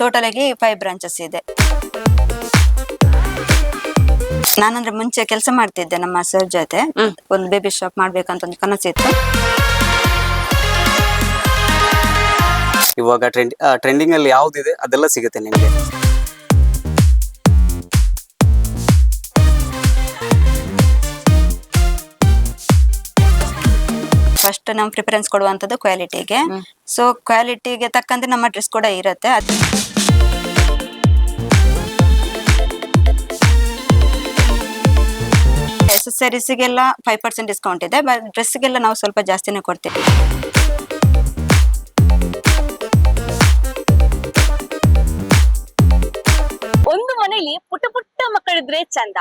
Total ಆಗಿ five branches ಇದೆ. ನಾನಂದ್ರೆ ಮುಂಚೆ ಕೆಲಸ ಮಾಡ್ತಿದ್ದೆ ನಮ್ಮ ಸರ್ ಜೊತೆ. ಒಂದು ಬೇಬಿ ಶಾಪ್ ಮಾಡ್ಬೇಕಂತ ಒಂದು ಕನಸಿತ್ತು ಇವಾಗ ಟ್ರೆಂಡ್ ಟ್ರೆಂಡಿಂಗ್ ಅಲ್ಲಿ ಯಾವ್ದಿದೆ ಅದೆಲ್ಲ ಸಿಗುತ್ತೆ ನಿಮಗೆ? ಫಸ್ಟ್ ನಾವು ಪ್ರಿಫರೆನ್ಸ್ ಕೊಡುವಂಥದ್ದು ಕ್ವಾಲಿಟಿಗೆ ಸೊ ಕ್ವಾಲಿಟಿಗೆ ತಕ್ಕಂತೆ ನಮ್ಮ ಡ್ರೆಸ್ ಕೂಡ ಇರುತ್ತೆ. ಅದು ಎಸೆಸರೀಸ್ಗೆಲ್ಲ ಫೈವ್ ಪರ್ಸೆಂಟ್ ಡಿಸ್ಕೌಂಟ್ ಇದೆ. ಬಟ್ ಡ್ರೆಸ್ಗೆಲ್ಲ ನಾವು ಸ್ವಲ್ಪ ಜಾಸ್ತಿನೇ ಕೊಡ್ತೀವಿ. ಒಂದು ಮನೆಯಲ್ಲಿ ಪುಟ್ಟ ಪುಟ್ಟ ಮಕ್ಕಳಿದ್ರೆ ಚಂದ.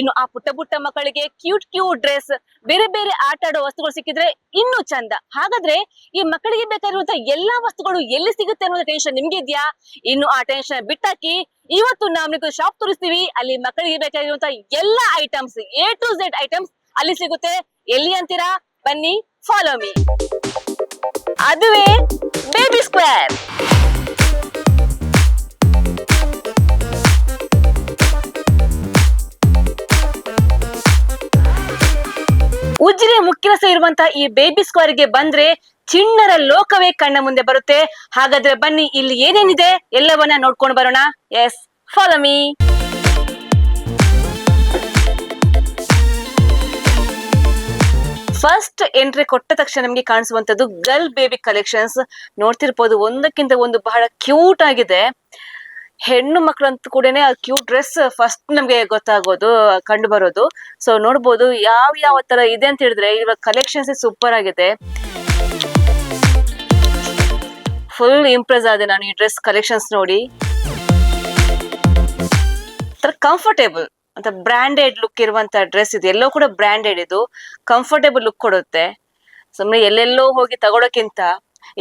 ಇನ್ನು ಆ ಪುಟ್ಟ ಪುಟ್ಟ ಮಕ್ಕಳಿಗೆ ಕ್ಯೂಟ್ ಕ್ಯೂಟ್ ಡ್ರೆಸ್ ಬೇರೆ ಬೇರೆ ಆಟ ಆಡೋ ವಸ್ತುಗಳು ಸಿಕ್ಕಿದ್ರೆ ಇನ್ನೂ ಚಂದ. ಹಾಗಾದ್ರೆ ಈ ಮಕ್ಕಳಿಗೆ ಬೇಕಾಗಿರುವಂತಹ ಎಲ್ಲಾ ವಸ್ತುಗಳು ಎಲ್ಲಿ ಸಿಗುತ್ತೆ ಅನ್ನೋ ಟೆನ್ಷನ್ ನಿಮ್ಗೆ ಇದ್ಯಾ? ಇನ್ನು ಆ ಟೆನ್ಷನ್ ಬಿಟ್ಟಾಕಿ ಇವತ್ತು ನಾವು ನಿಮ್ಗೆ ಶಾಪ್ ತೋರಿಸ್ತೀವಿ, ಅಲ್ಲಿ ಮಕ್ಕಳಿಗೆ ಬೇಕಾಗಿರುವಂತಹ ಎಲ್ಲಾ items A to Z items ಅಲ್ಲಿ ಸಿಗುತ್ತೆ. ಎಲ್ಲಿ ಅಂತೀರಾ? ಬನ್ನಿ ಫಾಲೋ ಮೀ ಅದುವೇ ಬೇಬಿ ಸ್ಕ್ವೇರ್ ಉಜಿರೆ ಮುಖ್ಯರಸ ಇರುವಂತಹ ಈ ಬೇಬಿ ಸ್ಕ್ವೇರ್ಗೆ ಬಂದ್ರೆ ಚಿಣ್ಣರ ಲೋಕವೇ ಕಣ್ಣ ಮುಂದೆ ಬರುತ್ತೆ. ಹಾಗಾದ್ರೆ ಬನ್ನಿ, ಇಲ್ಲಿ ಏನೇನಿದೆ ಎಲ್ಲವನ್ನ ನೋಡ್ಕೊಂಡು ಬರೋಣ. Yes follow me first entry ಕೊಟ್ಟ ತಕ್ಷಣ ನಮಗೆ ಕಾಣಿಸುವಂತದ್ದು ಗರ್ಲ್ ಬೇಬಿ ಕಲೆಕ್ಷನ್ಸ್ ನೋಡ್ತಿರ್ಬೋದು, ಒಂದಕ್ಕಿಂತ ಒಂದು ಬಹಳ ಕ್ಯೂಟ್ ಆಗಿದೆ. ಹೆಣ್ಣು ಮಕ್ಕಳಂತೂ ಕೂಡನೆ ಆ ಕ್ಯೂಟ್ ಡ್ರೆಸ್ ಫಸ್ಟ್ ನಮ್ಗೆ ಗೊತ್ತಾಗೋದು, ಕಂಡು ಬರೋದು. ಸೊ ನೋಡ್ಬೋದು ಯಾವ ಯಾವ ತರ ಇದೆ ಅಂತ ಹೇಳಿದ್ರೆ ಇವಾಗ ಕಲೆಕ್ಷನ್ಸ್ ಸೂಪರ್ ಆಗಿದೆ. ಫುಲ್ ಇಂಪ್ರೆಸ್ ಆದೆ ನಾನು ಈ ಡ್ರೆಸ್ ಕಲೆಕ್ಷನ್ಸ್ ನೋಡಿ. ಕಂಫರ್ಟೇಬಲ್ ಅಂತ ಬ್ರಾಂಡೆಡ್ ಲುಕ್ ಇರುವಂತ ಡ್ರೆಸ್ ಇದು. ಎಲ್ಲೋ ಕೂಡ ಬ್ರಾಂಡೆಡ್ ಇದು. ಕಂಫರ್ಟೇಬಲ್ ಲುಕ್ ಕೊಡುತ್ತೆ. ಸುಮ್ಮನೆ ಎಲ್ಲೆಲ್ಲೋ ಹೋಗಿ ತಗೊಳಕ್ಕಿಂತ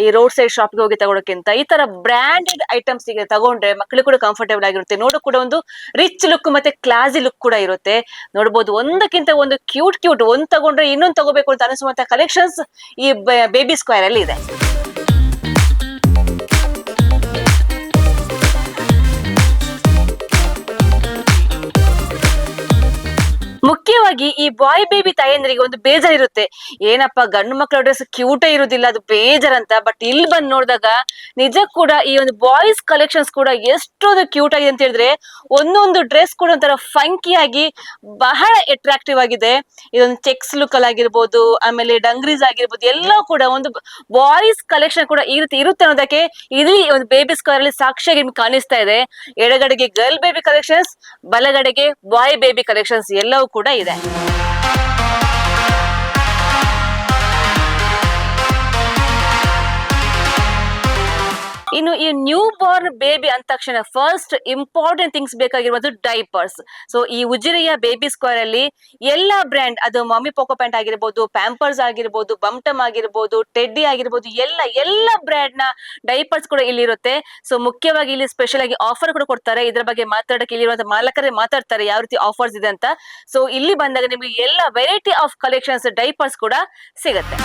ಈ ರೋಡ್ ಸೈಡ್ ಶಾಪ್ಗೆ ಹೋಗಿ ತಗೊಳಕ್ಕಿಂತ ಈ ತರ ಬ್ರಾಂಡೆಡ್ ಐಟಮ್ಸ್ಗೆ ತಗೊಂಡ್ರೆ ಮಕ್ಕಳು ಕೂಡ ಕಂಫರ್ಟೇಬಲ್ ಆಗಿರುತ್ತೆ. ನೋಡೋ ಕೂಡ ಒಂದು ರಿಚ್ ಲುಕ್ ಮತ್ತೆ ಕ್ಲಾಸಿ ಲುಕ್ ಕೂಡ ಇರುತ್ತೆ. ನೋಡ್ಬೋದು ಒಂದಕ್ಕಿಂತ ಒಂದು ಕ್ಯೂಟ್ ಕ್ಯೂಟ್ ಒಂದ್ ತಗೊಂಡ್ರೆ ಇನ್ನೊಂದು ತಗೋಬೇಕು ಅಂತ ಅನಿಸುವಂತ ಕಲೆಕ್ಷನ್ಸ್ ಈ ಬೇಬಿ ಸ್ಕ್ವೇರ್ ಅಲ್ಲಿ ಇದೆ. ಮುಖ್ಯವಾಗಿ ಈ ಬಾಯ್ ಬೇಬಿ ತಾಯಂದ್ರಿಗೆ ಒಂದು ಬೇಜಾರಿರುತ್ತೆ. ಏನಪ್ಪ, ಗಂಡು ಮಕ್ಕಳ ಡ್ರೆಸ್ ಕ್ಯೂಟೇ ಇರುದಿಲ್ಲ, ಅದು ಬೇಜಾರಂತ ಬಟ್ ಇಲ್ಲಿ ಬಂದು ನೋಡಿದಾಗ ನಿಜ ಕೂಡ ಈ ಒಂದು ಬಾಯ್ಸ್ ಕಲೆಕ್ಷನ್ಸ್ ಕೂಡ ಎಷ್ಟೊಂದು ಕ್ಯೂಟ್ ಆಗಿದೆ ಅಂತ ಹೇಳಿದ್ರೆ, ಒಂದೊಂದು ಡ್ರೆಸ್ ಕೂಡ ಒಂಥರ ಫಂಕಿ ಆಗಿ ಬಹಳ ಅಟ್ರಾಕ್ಟಿವ್ ಆಗಿದೆ. ಇದೊಂದು ಚೆಕ್ಸ್ ಲುಕ್ ಅಲ್ಲಿ ಆಗಿರ್ಬೋದು ಆಮೇಲೆ ಡಂಗ್ರೀಸ್ ಆಗಿರ್ಬೋದು, ಎಲ್ಲ ಕೂಡ ಒಂದು ಬಾಯ್ಸ್ ಕಲೆಕ್ಷನ್ ಕೂಡ ಈ ರೀತಿ ಇರುತ್ತೆ ಅನ್ನೋದಕ್ಕೆ ಇಲ್ಲಿ ಒಂದು ಬೇಬಿ ಸ್ಕ್ವೇರ್ ಅಲ್ಲಿ ಸಾಕ್ಷಿಯಾಗಿ ನಿಮ್ಗೆ ಕಾಣಿಸ್ತಾ ಇದೆ. ಎಡಗಡೆಗೆ ಗರ್ಲ್ ಬೇಬಿ ಕಲೆಕ್ಷನ್ಸ್ ಬಲಗಡೆಗೆ ಬಾಯ್ ಬೇಬಿ ಕಲೆಕ್ಷನ್ಸ್ ಎಲ್ಲವೂ ಕೂಡ ಇದೆ ಇನ್ನು ಈ ನ್ಯೂ ಬಾರ್ನ್ ಬೇಬಿ ಅಂದ ತಕ್ಷಣ ಫಸ್ಟ್ ಇಂಪಾರ್ಟೆಂಟ್ ಥಿಂಗ್ಸ್ ಬೇಕಾಗಿರುವುದು ಡೈಪರ್ಸ್ ಸೊ ಈ ಉಜಿರೆಯ ಬೇಬಿ ಸ್ಕ್ವೇರ್ ಅಲ್ಲಿ ಎಲ್ಲಾ ಬ್ರ್ಯಾಂಡ್ ಅದು ಮಮ್ಮಿ ಪೋಕೋ ಪ್ಯಾಂಟ್ ಆಗಿರ್ಬೋದು ಪ್ಯಾಂಪರ್ಸ್ ಆಗಿರ್ಬೋದು ಬಂಟಮ್ ಆಗಿರ್ಬೋದು ಟೆಡ್ಡಿ ಆಗಿರ್ಬೋದು, ಎಲ್ಲ ಎಲ್ಲ ಬ್ರ್ಯಾಂಡ್ನ ಡೈಪರ್ಸ್ ಕೂಡ ಇಲ್ಲಿ ಇರುತ್ತೆ ಸೊ ಮುಖ್ಯವಾಗಿ ಇಲ್ಲಿ ಸ್ಪೆಷಲ್ ಆಗಿ ಆಫರ್ ಕೂಡ ಕೊಡ್ತಾರೆ. ಇದ್ರ ಬಗ್ಗೆ ಮಾತಾಡಕ್ಕೆ ಇಲ್ಲಿರುವಂತ ಮಾಲಕರೇ ಮಾತಾಡ್ತಾರೆ ಯಾವ ರೀತಿ ಆಫರ್ಸ್ ಇದೆ ಅಂತ. ಸೊ ಇಲ್ಲಿ ಬಂದಾಗ ನಿಮಗೆ ಎಲ್ಲ ವೆರೈಟಿ ಆಫ್ ಕಲೆಕ್ಷನ್ಸ್ ಡೈಪರ್ಸ್ ಕೂಡ ಸಿಗುತ್ತೆ.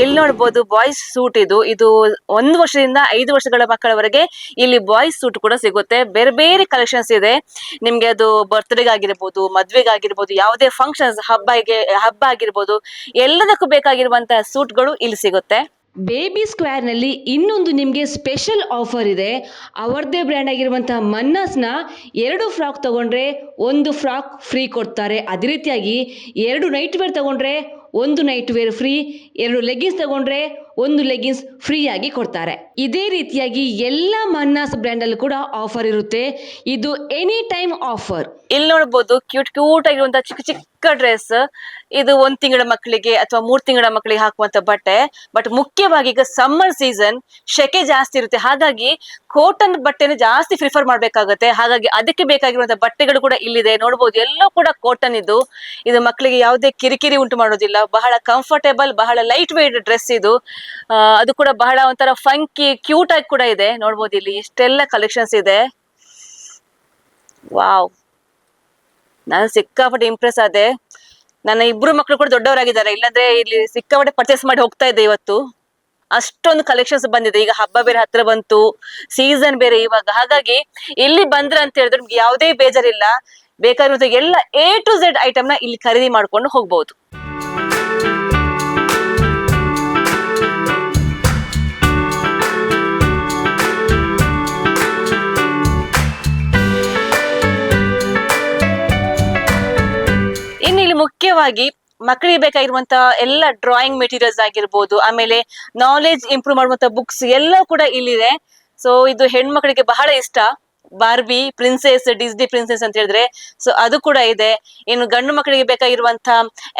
ಇಲ್ಲಿ ನೋಡ್ಬೋದು ಬಾಯ್ಸ್ ಸೂಟ್ ಇದು. ಇದು ಒಂದು ವರ್ಷದಿಂದ ಐದು ವರ್ಷಗಳ ಮಕ್ಕಳವರೆಗೆ ಇಲ್ಲಿ ಬಾಯ್ಸ್ ಸೂಟ್ ಕೂಡ ಸಿಗುತ್ತೆ. ಬೇರೆ ಬೇರೆ ಕಲೆಕ್ಷನ್ಸ್ ಇದೆ. ನಿಮ್ಗೆ ಅದು ಬರ್ತ್ಡೇಗ್ ಆಗಿರ್ಬೋದು, ಮದ್ವೆಗೆ ಆಗಿರ್ಬೋದು, ಯಾವುದೇ ಫಂಕ್ಷನ್ಸ್ ಹಬ್ಬಗೆ ಹಬ್ಬ ಆಗಿರ್ಬೋದು, ಎಲ್ಲದಕ್ಕೂ ಬೇಕಾಗಿರುವಂತಹ ಸೂಟ್ಗಳು ಇಲ್ಲಿ ಸಿಗುತ್ತೆ. ಬೇಬಿ ಸ್ಕ್ವೇರ್ನಲ್ಲಿ ಇನ್ನೊಂದು ನಿಮಗೆ ಸ್ಪೆಷಲ್ ಆಫರ್ ಇದೆ. ಅವರದೇ ಬ್ರ್ಯಾಂಡ್ ಆಗಿರುವಂಥ ಮನ್ನಾಸ್ನ ಎರಡು ಫ್ರಾಕ್ ತಗೊಂಡ್ರೆ ಒಂದು ಫ್ರಾಕ್ ಫ್ರೀ ಕೊಡ್ತಾರೆ. ಅದೇ ರೀತಿಯಾಗಿ ಎರಡು ನೈಟ್ ವೇರ್ ತಗೊಂಡ್ರೆ ಒಂದು ನೈಟ್ ವೇರ್ ಫ್ರೀ ಎರಡು ಲೆಗ್ಗಿನ್ಸ್ ತಗೊಂಡ್ರೆ ಒಂದು ಲೆಗಿನ್ಸ್ ಫ್ರೀ ಆಗಿ ಕೊಡ್ತಾರೆ. ಇದೇ ರೀತಿಯಾಗಿ ಎಲ್ಲ ಮನ್ನಾಸ್ ಅಲ್ಲಿ ಕೂಡ ಆಫರ್ ಇರುತ್ತೆ. ಇದು ಎನಿ ಟೈಮ್ ಆಫರ್. ಇಲ್ಲಿ ನೋಡಬಹುದು ಕ್ಯೂಟ್ ಕ್ಯೂಟ್ ಆಗಿರುವಂತಹ ಚಿಕ್ಕ ಚಿಕ್ಕ ಡ್ರೆಸ್. ಇದು ಒಂದ್ ತಿಂಗಳ ಮಕ್ಕಳಿಗೆ ಅಥವಾ ಮೂರ್ ತಿಂಗಳ ಮಕ್ಕಳಿಗೆ ಹಾಕುವಂತ ಬಟ್ಟೆ. ಬಟ್ ಮುಖ್ಯವಾಗಿ ಈಗ ಸಮ್ಮರ್ ಸೀಸನ್ ಶೆಕೆ ಜಾಸ್ತಿ ಇರುತ್ತೆ. ಹಾಗಾಗಿ ಕಾಟನ್ ಬಟ್ಟೆನ ಜಾಸ್ತಿ ಪ್ರಿಫರ್ ಮಾಡ್ಬೇಕಾಗತ್ತೆ. ಹಾಗಾಗಿ ಅದಕ್ಕೆ ಬೇಕಾಗಿರುವಂತಹ ಬಟ್ಟೆಗಳು ಕೂಡ ಇಲ್ಲಿದೆ. ನೋಡಬಹುದು ಎಲ್ಲ ಕೂಡ ಕಾಟನ್ ಇದು. ಇದು ಮಕ್ಕಳಿಗೆ ಯಾವುದೇ ಕಿರಿಕಿರಿ ಉಂಟು ಮಾಡೋದಿಲ್ಲ. ಬಹಳ ಕಂಫರ್ಟೇಬಲ್ ಬಹಳ ಲೈಟ್ ವೆಯ್ಟ್ ಡ್ರೆಸ್ ಇದು. ಅದು ಕೂಡ ಬಹಳ ಒಂಥರ ಫಂಕಿ ಕ್ಯೂಟ್ ಆಗಿ ಕೂಡ ಇದೆ. ನೋಡ್ಬೋದು ಇಲ್ಲಿ ಇಷ್ಟೆಲ್ಲ ಕಲೆಕ್ಷನ್ಸ್ ಇದೆ. ವಾವ್ ನಾನು ಸಿಕ್ಕಾಪಟ್ಟೆ ಇಂಪ್ರೆಸ್ ಆದೆ. ನನ್ನ ಇಬ್ರು ಮಕ್ಕಳು ಕೂಡ ದೊಡ್ಡವರಾಗಿದ್ದಾರೆ. ಇಲ್ಲಾಂದ್ರೆ ಇಲ್ಲಿ ಸಿಕ್ಕಾಪಟ್ಟೆ ಪರ್ಚೇಸ್ ಮಾಡಿ ಹೋಗ್ತಾ ಇದ್ದೆ ಇವತ್ತು. ಅಷ್ಟೊಂದು ಕಲೆಕ್ಷನ್ಸ್ ಬಂದಿದೆ. ಈಗ ಹಬ್ಬ ಬೇರೆ ಹತ್ರ ಬಂತು. ಸೀಸನ್ ಬೇರೆ ಇವಾಗ. ಹಾಗಾಗಿ ಇಲ್ಲಿ ಬಂದ್ರ ಅಂತ ಹೇಳಿದ್ರೆ ನಿಮ್ಗೆ ಯಾವುದೇ ಬೇಜಾರಿಲ್ಲ. ಬೇಕಾಗಿರುವಂತ ಎಲ್ಲ ಎ ಟು ಝೆಡ್ ಐಟಮ್ನ ಇಲ್ಲಿ ಖರೀದಿ ಮಾಡ್ಕೊಂಡು ಹೋಗ್ಬಹುದು ಮುಖ್ಯವಾಗಿ ಮಕ್ಕಳಿಗೆ ಬೇಕಾಗಿರುವಂತ ಎಲ್ಲ ಡ್ರಾಯಿಂಗ್ ಮೆಟೀರಿಯಲ್ಸ್ ಆಗಿರ್ಬೋದು, ಆಮೇಲೆ ನಾಲೆಜ್ ಇಂಪ್ರೂವ್ ಮಾಡುವಂತ ಬುಕ್ಸ್ ಎಲ್ಲ ಕೂಡ ಇಲ್ಲಿದೆ. ಸೊ ಇದು ಹೆಣ್ಮಕ್ಳಿಗೆ ಬಹಳ ಇಷ್ಟ. ಬಾರ್ಬಿ ಪ್ರಿನ್ಸೆಸ್ ಡಿಸ್ನಿ ಪ್ರಿನ್ಸೆಸ್ ಅಂತ ಹೇಳಿದ್ರೆ ಸೊ ಅದು ಕೂಡ ಇದೆ. ಇನ್ನು ಗಂಡು ಮಕ್ಕಳಿಗೆ ಬೇಕಾಗಿರುವಂತ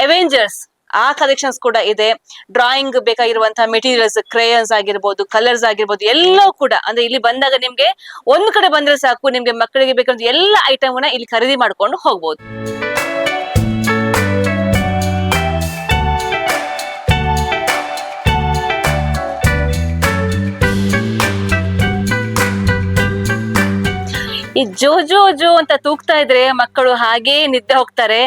ಅವೆಂಜರ್ಸ್ ಆ ಕಲೆಕ್ಷನ್ಸ್ ಕೂಡ ಇದೆ. ಡ್ರಾಯಿಂಗ್ ಬೇಕಾಗಿರುವಂತಹ ಮೆಟೀರಿಯಲ್ಸ್ ಕ್ರೇಯನ್ಸ್ ಆಗಿರ್ಬೋದು ಕಲರ್ಸ್ ಆಗಿರ್ಬೋದು, ಎಲ್ಲವೂ ಕೂಡ. ಅಂದ್ರೆ ಇಲ್ಲಿ ಬಂದಾಗ ನಿಮ್ಗೆ ಒಂದ್ ಕಡೆ ಬಂದ್ರೆ ಸಾಕು, ನಿಮ್ಗೆ ಮಕ್ಕಳಿಗೆ ಬೇಕಂತ ಎಲ್ಲ ಐಟಮ್ ಇಲ್ಲಿ ಖರೀದಿ ಮಾಡ್ಕೊಂಡು ಹೋಗ್ಬೋದು. ಈ ಜೋ ಜೋ ಜೋ ಅಂತ ತೂಗ್ತಾ ಇದ್ರೆ ಮಕ್ಕಳು ಹಾಗೇ ನಿದ್ದೆ ಹೋಗ್ತಾರೆ.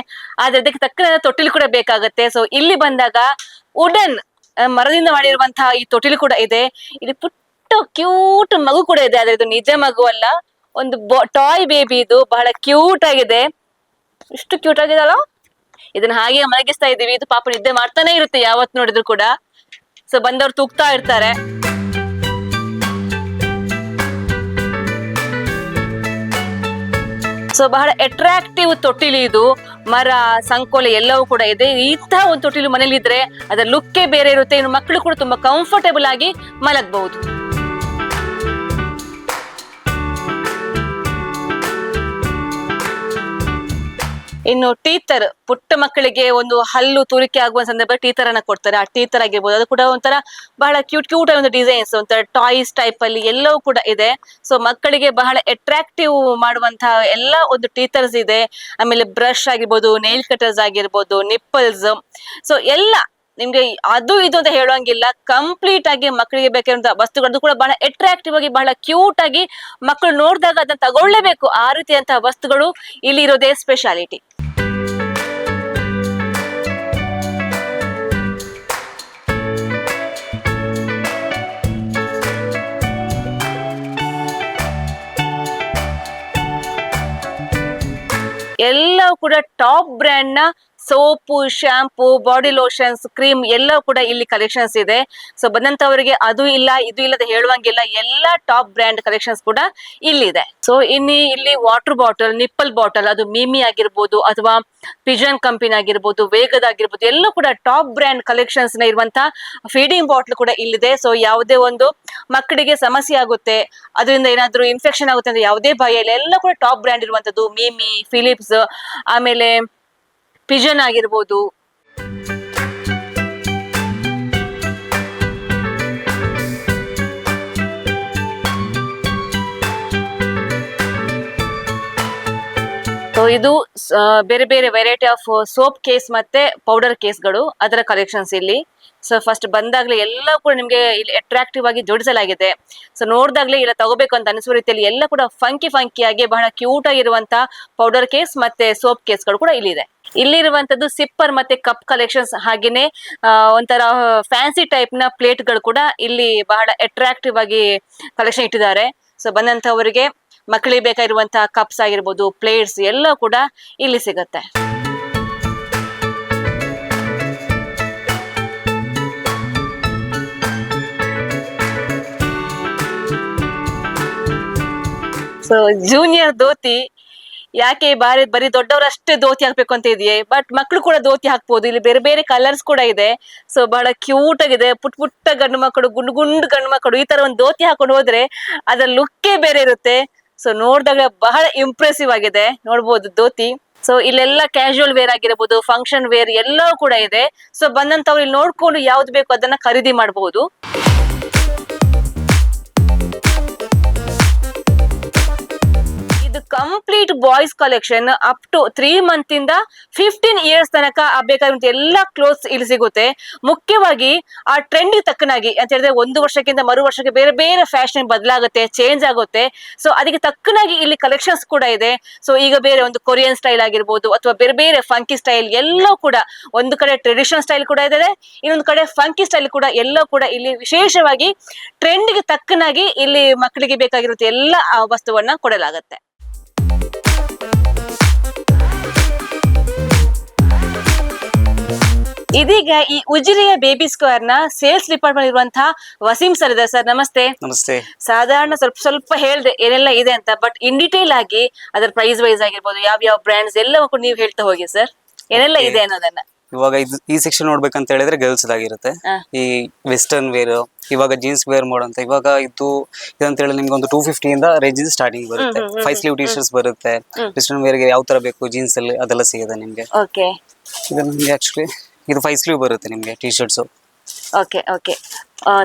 ಆದ್ರೆ ಅದಕ್ಕೆ ತಕ್ಕನಾದ ತೊಟ್ಟಿಲು ಕೂಡ ಬೇಕಾಗುತ್ತೆ. ಸೊ ಇಲ್ಲಿ ಬಂದಾಗ ವುಡನ್ ಮರದಿಂದ ಮಾಡಿರುವಂತಹ ಈ ತೊಟ್ಟಿಲು ಕೂಡ ಇದೆ. ಇಲ್ಲಿ ಪುಟ್ಟ ಕ್ಯೂಟ್ ಮಗು ಕೂಡ ಇದೆ. ಆದ್ರೆ ಇದು ನಿಜ ಮಗು ಅಲ್ಲ. ಒಂದು ಟಾಯ್ ಬೇಬಿ ಇದು. ಬಹಳ ಕ್ಯೂಟ್ ಆಗಿದೆ. ಇಷ್ಟು ಕ್ಯೂಟ್ ಆಗಿದಲ್ಲ ಇದನ್ನ ಹಾಗೆ ಮಲಗಿಸ್ತಾ ಇದೀವಿ ಇದು ಪಾಪ ನಿದ್ದೆ ಮಾಡ್ತಾನೆ ಇರುತ್ತೆ ಯಾವತ್ ನೋಡಿದ್ರು ಕೂಡ. ಸೊ ಬಂದವ್ರು ತೂಗ್ತಾ ಇರ್ತಾರೆ. ಸೊ ಬಹಳ ಅಟ್ರಾಕ್ಟಿವ್ ತೊಟ್ಟಿಲು ಇದು. ಮರ, ಸಂಕೋಲೆ ಎಲ್ಲವೂ ಕೂಡ ಇದೆ. ಇಂತಹ ಒಂದು ತೊಟ್ಟಿಲು ಮನೇಲಿ ಇದ್ರೆ ಅದರ ಲುಕ್ಕೇ ಬೇರೆ ಇರುತ್ತೆ. ಇನ್ನು ಮಕ್ಕಳು ಕೂಡ ತುಂಬಾ ಕಂಫರ್ಟೇಬಲ್ ಆಗಿ ಮಲಗಬಹುದು. ಇನ್ನು ಟೀತರ್ ಪುಟ್ಟ ಮಕ್ಕಳಿಗೆ ಒಂದು ಹಲ್ಲು ತುರಿಕೆ ಆಗುವ ಸಂದರ್ಭ ಟೀತರ್ ಅನ್ನ ಕೊಡ್ತಾರೆ. ಆ ಟೀತರ್ ಆಗಿರ್ಬೋದು. ಅದು ಕೂಡ ಒಂಥರ ಬಹಳ ಕ್ಯೂಟ್ ಕ್ಯೂಟ್ ಒಂದು ಡಿಸೈನ್ಸ್ ಒಂಥರ ಟಾಯ್ಸ್ ಟೈಪ್ ಅಲ್ಲಿ ಎಲ್ಲವೂ ಕೂಡ ಇದೆ. ಸೊ ಮಕ್ಕಳಿಗೆ ಬಹಳ ಅಟ್ರಾಕ್ಟಿವ್ ಮಾಡುವಂತಹ ಎಲ್ಲ ಒಂದು ಟೀತರ್ಸ್ ಇದೆ. ಆಮೇಲೆ ಬ್ರಷ್ ಆಗಿರ್ಬೋದು ನೈಲ್ ಕಟರ್ಸ್ ಆಗಿರ್ಬೋದು ನಿಪ್ಪಲ್ಸ್ ಸೊ ಎಲ್ಲ ನಿಮ್ಗೆ ಅದು ಇದು ಅಂತ ಹೇಳುವಂಗಿಲ್ಲ ಕಂಪ್ಲೀಟ್ ಆಗಿ ಮಕ್ಕಳಿಗೆ ಬೇಕಿರುವಂತ ವಸ್ತುಗಳು ಕೂಡ ಬಹಳ ಅಟ್ರಾಕ್ಟಿವ್ ಆಗಿ, ಬಹಳ ಕ್ಯೂಟ್ ಆಗಿ ಮಕ್ಕಳು ನೋಡಿದಾಗ ಅದನ್ನ ತಗೊಳ್ಳೇಬೇಕು. ಆ ರೀತಿಯಂತಹ ವಸ್ತುಗಳು ಇಲ್ಲಿ ಇರೋದೇ ಸ್ಪೆಷಾಲಿಟಿ ಎಲ್ಲವೂ ಕೂಡ ಟಾಪ್ ಬ್ರ್ಯಾಂಡ್ನ soap shampoo body lotions, cream ಎಲ್ಲ ಕೂಡ ಇಲ್ಲಿ ಕಲೆಕ್ಷನ್ಸ್ ಇದೆ. ಸೊ ಬಂದಂತವರಿಗೆ ಅದು ಇಲ್ಲ, ಇದು ಇಲ್ಲ ಹೇಳುವಂಗಿಲ್ಲ, ಎಲ್ಲ ಟಾಪ್ ಬ್ರ್ಯಾಂಡ್ ಕಲೆಕ್ಷನ್ಸ್ ಕೂಡ ಇಲ್ಲಿದೆ. ಸೊ ಇನ್ನು ಇಲ್ಲಿ ವಾಟರ್ ಬಾಟಲ್ ನಿಪ್ಪಲ್ ಬಾಟಲ್ ಅದು ಮೀಮಿ ಆಗಿರ್ಬೋದು ಅಥವಾ ಪಿಜನ್ ಕಂಪನಿ ಆಗಿರ್ಬೋದು ವೇಗದ ಆಗಿರ್ಬೋದು ಎಲ್ಲ ಕೂಡ ಟಾಪ್ ಬ್ರ್ಯಾಂಡ್ ಕಲೆಕ್ಷನ್ಸ್ನ ಇರುವಂತಹ ಫೀಡಿಂಗ್ ಬಾಟ್ಲ್ ಕೂಡ ಇಲ್ಲಿದೆ. ಸೊ ಯಾವುದೇ ಒಂದು ಮಕ್ಕಳಿಗೆ ಸಮಸ್ಯೆ ಆಗುತ್ತೆ, ಅದರಿಂದ ಏನಾದ್ರೂ ಇನ್ಫೆಕ್ಷನ್ ಆಗುತ್ತೆ ಅಂದ್ರೆ ಯಾವುದೇ ಭಯ ಇಲ್ಲ ಎಲ್ಲ ಕೂಡ ಟಾಪ್ ಬ್ರ್ಯಾಂಡ್ ಇರುವಂತದ್ದು ಮೀಮಿ ಫಿಲಿಪ್ಸ್ ಆಮೇಲೆ ಪಿಜನ್ ಆಗಿರ್ಬೋದು. ಸೊ ಇದು ಬೇರೆ ಬೇರೆ ವೆರೈಟಿ ಆಫ್ ಸೋಪ್ ಕೇಸ್ ಮತ್ತೆ ಪೌಡರ್ ಕೇಸ್ಗಳು ಅದರ ಕಲೆಕ್ಷನ್ಸ್ ಇಲ್ಲಿ. ಸೊ ಫಸ್ಟ್ ಬಂದಾಗ್ಲೇ ಎಲ್ಲ ಕೂಡ ನಿಮಗೆ ಇಲ್ಲಿ ಅಟ್ರಾಕ್ಟಿವ್ ಆಗಿ ಜೋಡಿಸಲಾಗಿದೆ. ಸೊ ನೋಡಿದಾಗ್ಲೇ ಇಲ್ಲ ತಗೋಬೇಕು ಅಂತ ಅನಿಸುವ ರೀತಿಯಲ್ಲಿ ಎಲ್ಲ ಕೂಡ ಫಂಕಿ ಫಂಕಿ ಆಗಿ ಬಹಳ ಕ್ಯೂಟ್ ಆಗಿರುವಂತ ಪೌಡರ್ ಕೇಸ್ ಮತ್ತೆ ಸೋಪ್ ಕೇಸ್ಗಳು ಕೂಡ ಇಲ್ಲಿದೆ. ಇಲ್ಲಿರುವಂತದ್ದು ಸಿಪ್ಪರ್ ಮತ್ತೆ ಕಪ್ ಕಲೆಕ್ಷನ್ಸ್ ಹಾಗೇನೆ ಒಂಥರ ಫ್ಯಾನ್ಸಿ ಟೈಪ್ನ ಪ್ಲೇಟ್ಗಳು ಕೂಡ ಇಲ್ಲಿ ಬಹಳ ಅಟ್ರಾಕ್ಟಿವ್ ಆಗಿ ಕಲೆಕ್ಷನ್ ಇಟ್ಟಿದ್ದಾರೆ. ಸೊ ಬಂದಂತವರಿಗೆ ಮಕ್ಕಳಿಗೆ ಬೇಕಾಗಿರುವಂತಹ ಕಪ್ಸ್ ಆಗಿರ್ಬೋದು ಪ್ಲೇಟ್ಸ್ ಎಲ್ಲ ಕೂಡ ಇಲ್ಲಿ ಸಿಗುತ್ತೆ. ಸೊ ಜೂನಿಯರ್ ಧೋತಿ ಯಾಕೆ ಬಾರಿ ಬರೀ ದೊಡ್ಡವರಷ್ಟೇ ಧೋತಿ ಹಾಕ್ಬೇಕು ಅಂತ ಇದೆಯೇ ಬಟ್ ಮಕ್ಕಳು ಕೂಡ ಧೋತಿ ಹಾಕ್ಬೋದು. ಇಲ್ಲಿ ಬೇರೆ ಬೇರೆ ಕಲರ್ಸ್ ಕೂಡ ಇದೆ. ಸೊ ಬಹಳ ಕ್ಯೂಟ್ ಆಗಿದೆ. ಪುಟ್ ಪುಟ್ಟ ಗಂಡು ಮಕ್ಕಳು, ಗುಂಡು ಗುಂಡು ಗಂಡು ಮಕ್ಕಳು ಈ ತರ ಒಂದು ಧೋತಿ ಹಾಕೊಂಡು ಹೋದ್ರೆ ಅದರ ಲುಕ್ಕೇ ಬೇರೆ ಇರುತ್ತೆ. ಸೊ ನೋಡಿದಾಗ ಬಹಳ ಇಂಪ್ರೆಸಿವ್ ಆಗಿದೆ. ನೋಡ್ಬೋದು ಧೋತಿ. ಸೊ ಇಲ್ಲೆಲ್ಲ ಕ್ಯಾಶುವಲ್ ವೇರ್ ಆಗಿರಬಹುದು ಫಂಕ್ಷನ್ ವೇರ್ ಎಲ್ಲವೂ ಕೂಡ ಇದೆ. ಸೊ ಬಂದಂತವ್ರು ಇಲ್ಲಿ ನೋಡ್ಕೊಂಡು ಯಾವ್ದು ಬೇಕು ಅದನ್ನ ಖರೀದಿ ಮಾಡಬಹುದು. Complete boys collection up to three month ಇಂದ ಫಿಫ್ಟೀನ್ ಇಯರ್ಸ್ ತನಕ ಬೇಕಾದಂತ ಎಲ್ಲಾ ಕ್ಲೋತ್ಸ್ ಇಲ್ಲಿ ಸಿಗುತ್ತೆ. ಮುಖ್ಯವಾಗಿ ಆ ಟ್ರೆಂಡ್ ತಕ್ಕನಾಗಿ ಅಂತ ಹೇಳಿದ್ರೆ ಒಂದು ವರ್ಷಕ್ಕಿಂತ ಮರು ವರ್ಷಕ್ಕೆ ಬೇರೆ ಬೇರೆ ಫ್ಯಾಷನ್ ಬದಲಾಗುತ್ತೆ ಚೇಂಜ್ ಆಗುತ್ತೆ. ಸೊ ಅದಕ್ಕೆ ತಕ್ಕನಾಗಿ ಇಲ್ಲಿ ಕಲೆಕ್ಷನ್ಸ್ ಕೂಡ ಇದೆ. ಸೊ ಈಗ ಬೇರೆ ಒಂದು ಕೊರಿಯನ್ ಸ್ಟೈಲ್ ಆಗಿರ್ಬೋದು ಅಥವಾ ಬೇರೆ ಬೇರೆ ಫಂಕಿ ಸ್ಟೈಲ್ ಎಲ್ಲವೂ ಕೂಡ ಒಂದು ಕಡೆ ಟ್ರೆಡಿಷನಲ್ ಸ್ಟೈಲ್ ಕೂಡ ಇದೆ. ಇನ್ನೊಂದು ಕಡೆ ಫಂಕಿ ಸ್ಟೈಲ್ ಕೂಡ ಎಲ್ಲವೂ ಕೂಡ ಇಲ್ಲಿ ವಿಶೇಷವಾಗಿ ಟ್ರೆಂಡ್ಗೆ ತಕ್ಕನಾಗಿ ಇಲ್ಲಿ ಮಕ್ಕಳಿಗೆ ಬೇಕಾಗಿರುತ್ತೆ ಎಲ್ಲ ವಸ್ತುವನ್ನ ಕೊಡಲಾಗತ್ತೆ. ಇದೀಗ ಈ ಉಜಿರೆಯ ಬೇಬಿ ಸ್ಕ್ವೇರ್ನ ಸೇಲ್ಸ್ ಡಿಪಾರ್ಟ್ಮೆಂಟ್ ಇರುವಂತಹ ವಸೀಂ ಸರ್ ಇದೆ ಸರ್ ನಮಸ್ತೆ. ನಮಸ್ತೆ. ಸಾಧಾರಣ ಸ್ವಲ್ಪ ಸ್ವಲ್ಪ ಹೇಳ್ದೆ ಏನೆಲ್ಲ ಇದೆ ಅಂತ ಬಟ್ ಇನ್ ಡಿಟೇಲ್ ಆಗಿ ಅದರ ಪ್ರೈಸ್ ವೈಸ್ ಆಗಿರ್ಬೋದು ಯಾವ ಯಾವ ಬ್ರ್ಯಾಂಡ್ಸ್ ಎಲ್ಲವೂ ಕೂಡ ನೀವು ಹೇಳ್ತಾ ಹೋಗಿ ಸರ್ ಏನೆಲ್ಲ ಇದೆ ಅನ್ನೋದನ್ನ. ಇವಾಗ ಇದು ಈ ಸೆಕ್ಷನ್ ನೋಡ್ಬೇಕಂತ ಹೇಳಿದ್ರೆ ಗರ್ಲ್ಸ್ ಆಗಿರುತ್ತೆ ಈ ವೆಸ್ಟರ್ನ್ ವೇರ್ ಇವಾಗ ಜೀನ್ಸ್ ವೇರ್ ಮಾಡೋ ಅಂತ ಇವಾಗ ಇದು ಇದಂತ ಹೇಳಿ ನಿಮ್ಗೆ ಒಂದು ಟೂ ಫಿಫ್ಟಿ ಇಂದ ರೇಂಜ್ ಸ್ಟಾರ್ಟಿಂಗ್ ಬರುತ್ತೆ. ಫೈವ್ ಸ್ಲೀವ್ ಟಿ ಶರ್ಟ್ಸ್ ಬರುತ್ತೆ. ವೆಸ್ಟರ್ನ್ ವೇರ್ಗೆ ಯಾವ ತರ ಬೇಕು ಜೀನ್ಸ್ ಅಲ್ಲಿ ಅದೆಲ್ಲ ಸಿಗುತ್ತೆ ನಿಮ್ಗೆ. ಇದು ನಿಮ್ಗೆ ಆಕ್ಚುಲಿ ಇದು ಫೈವ್ ಸ್ಲೀವ್ ಬರುತ್ತೆ ನಿಮಗೆ T-shirts okay okay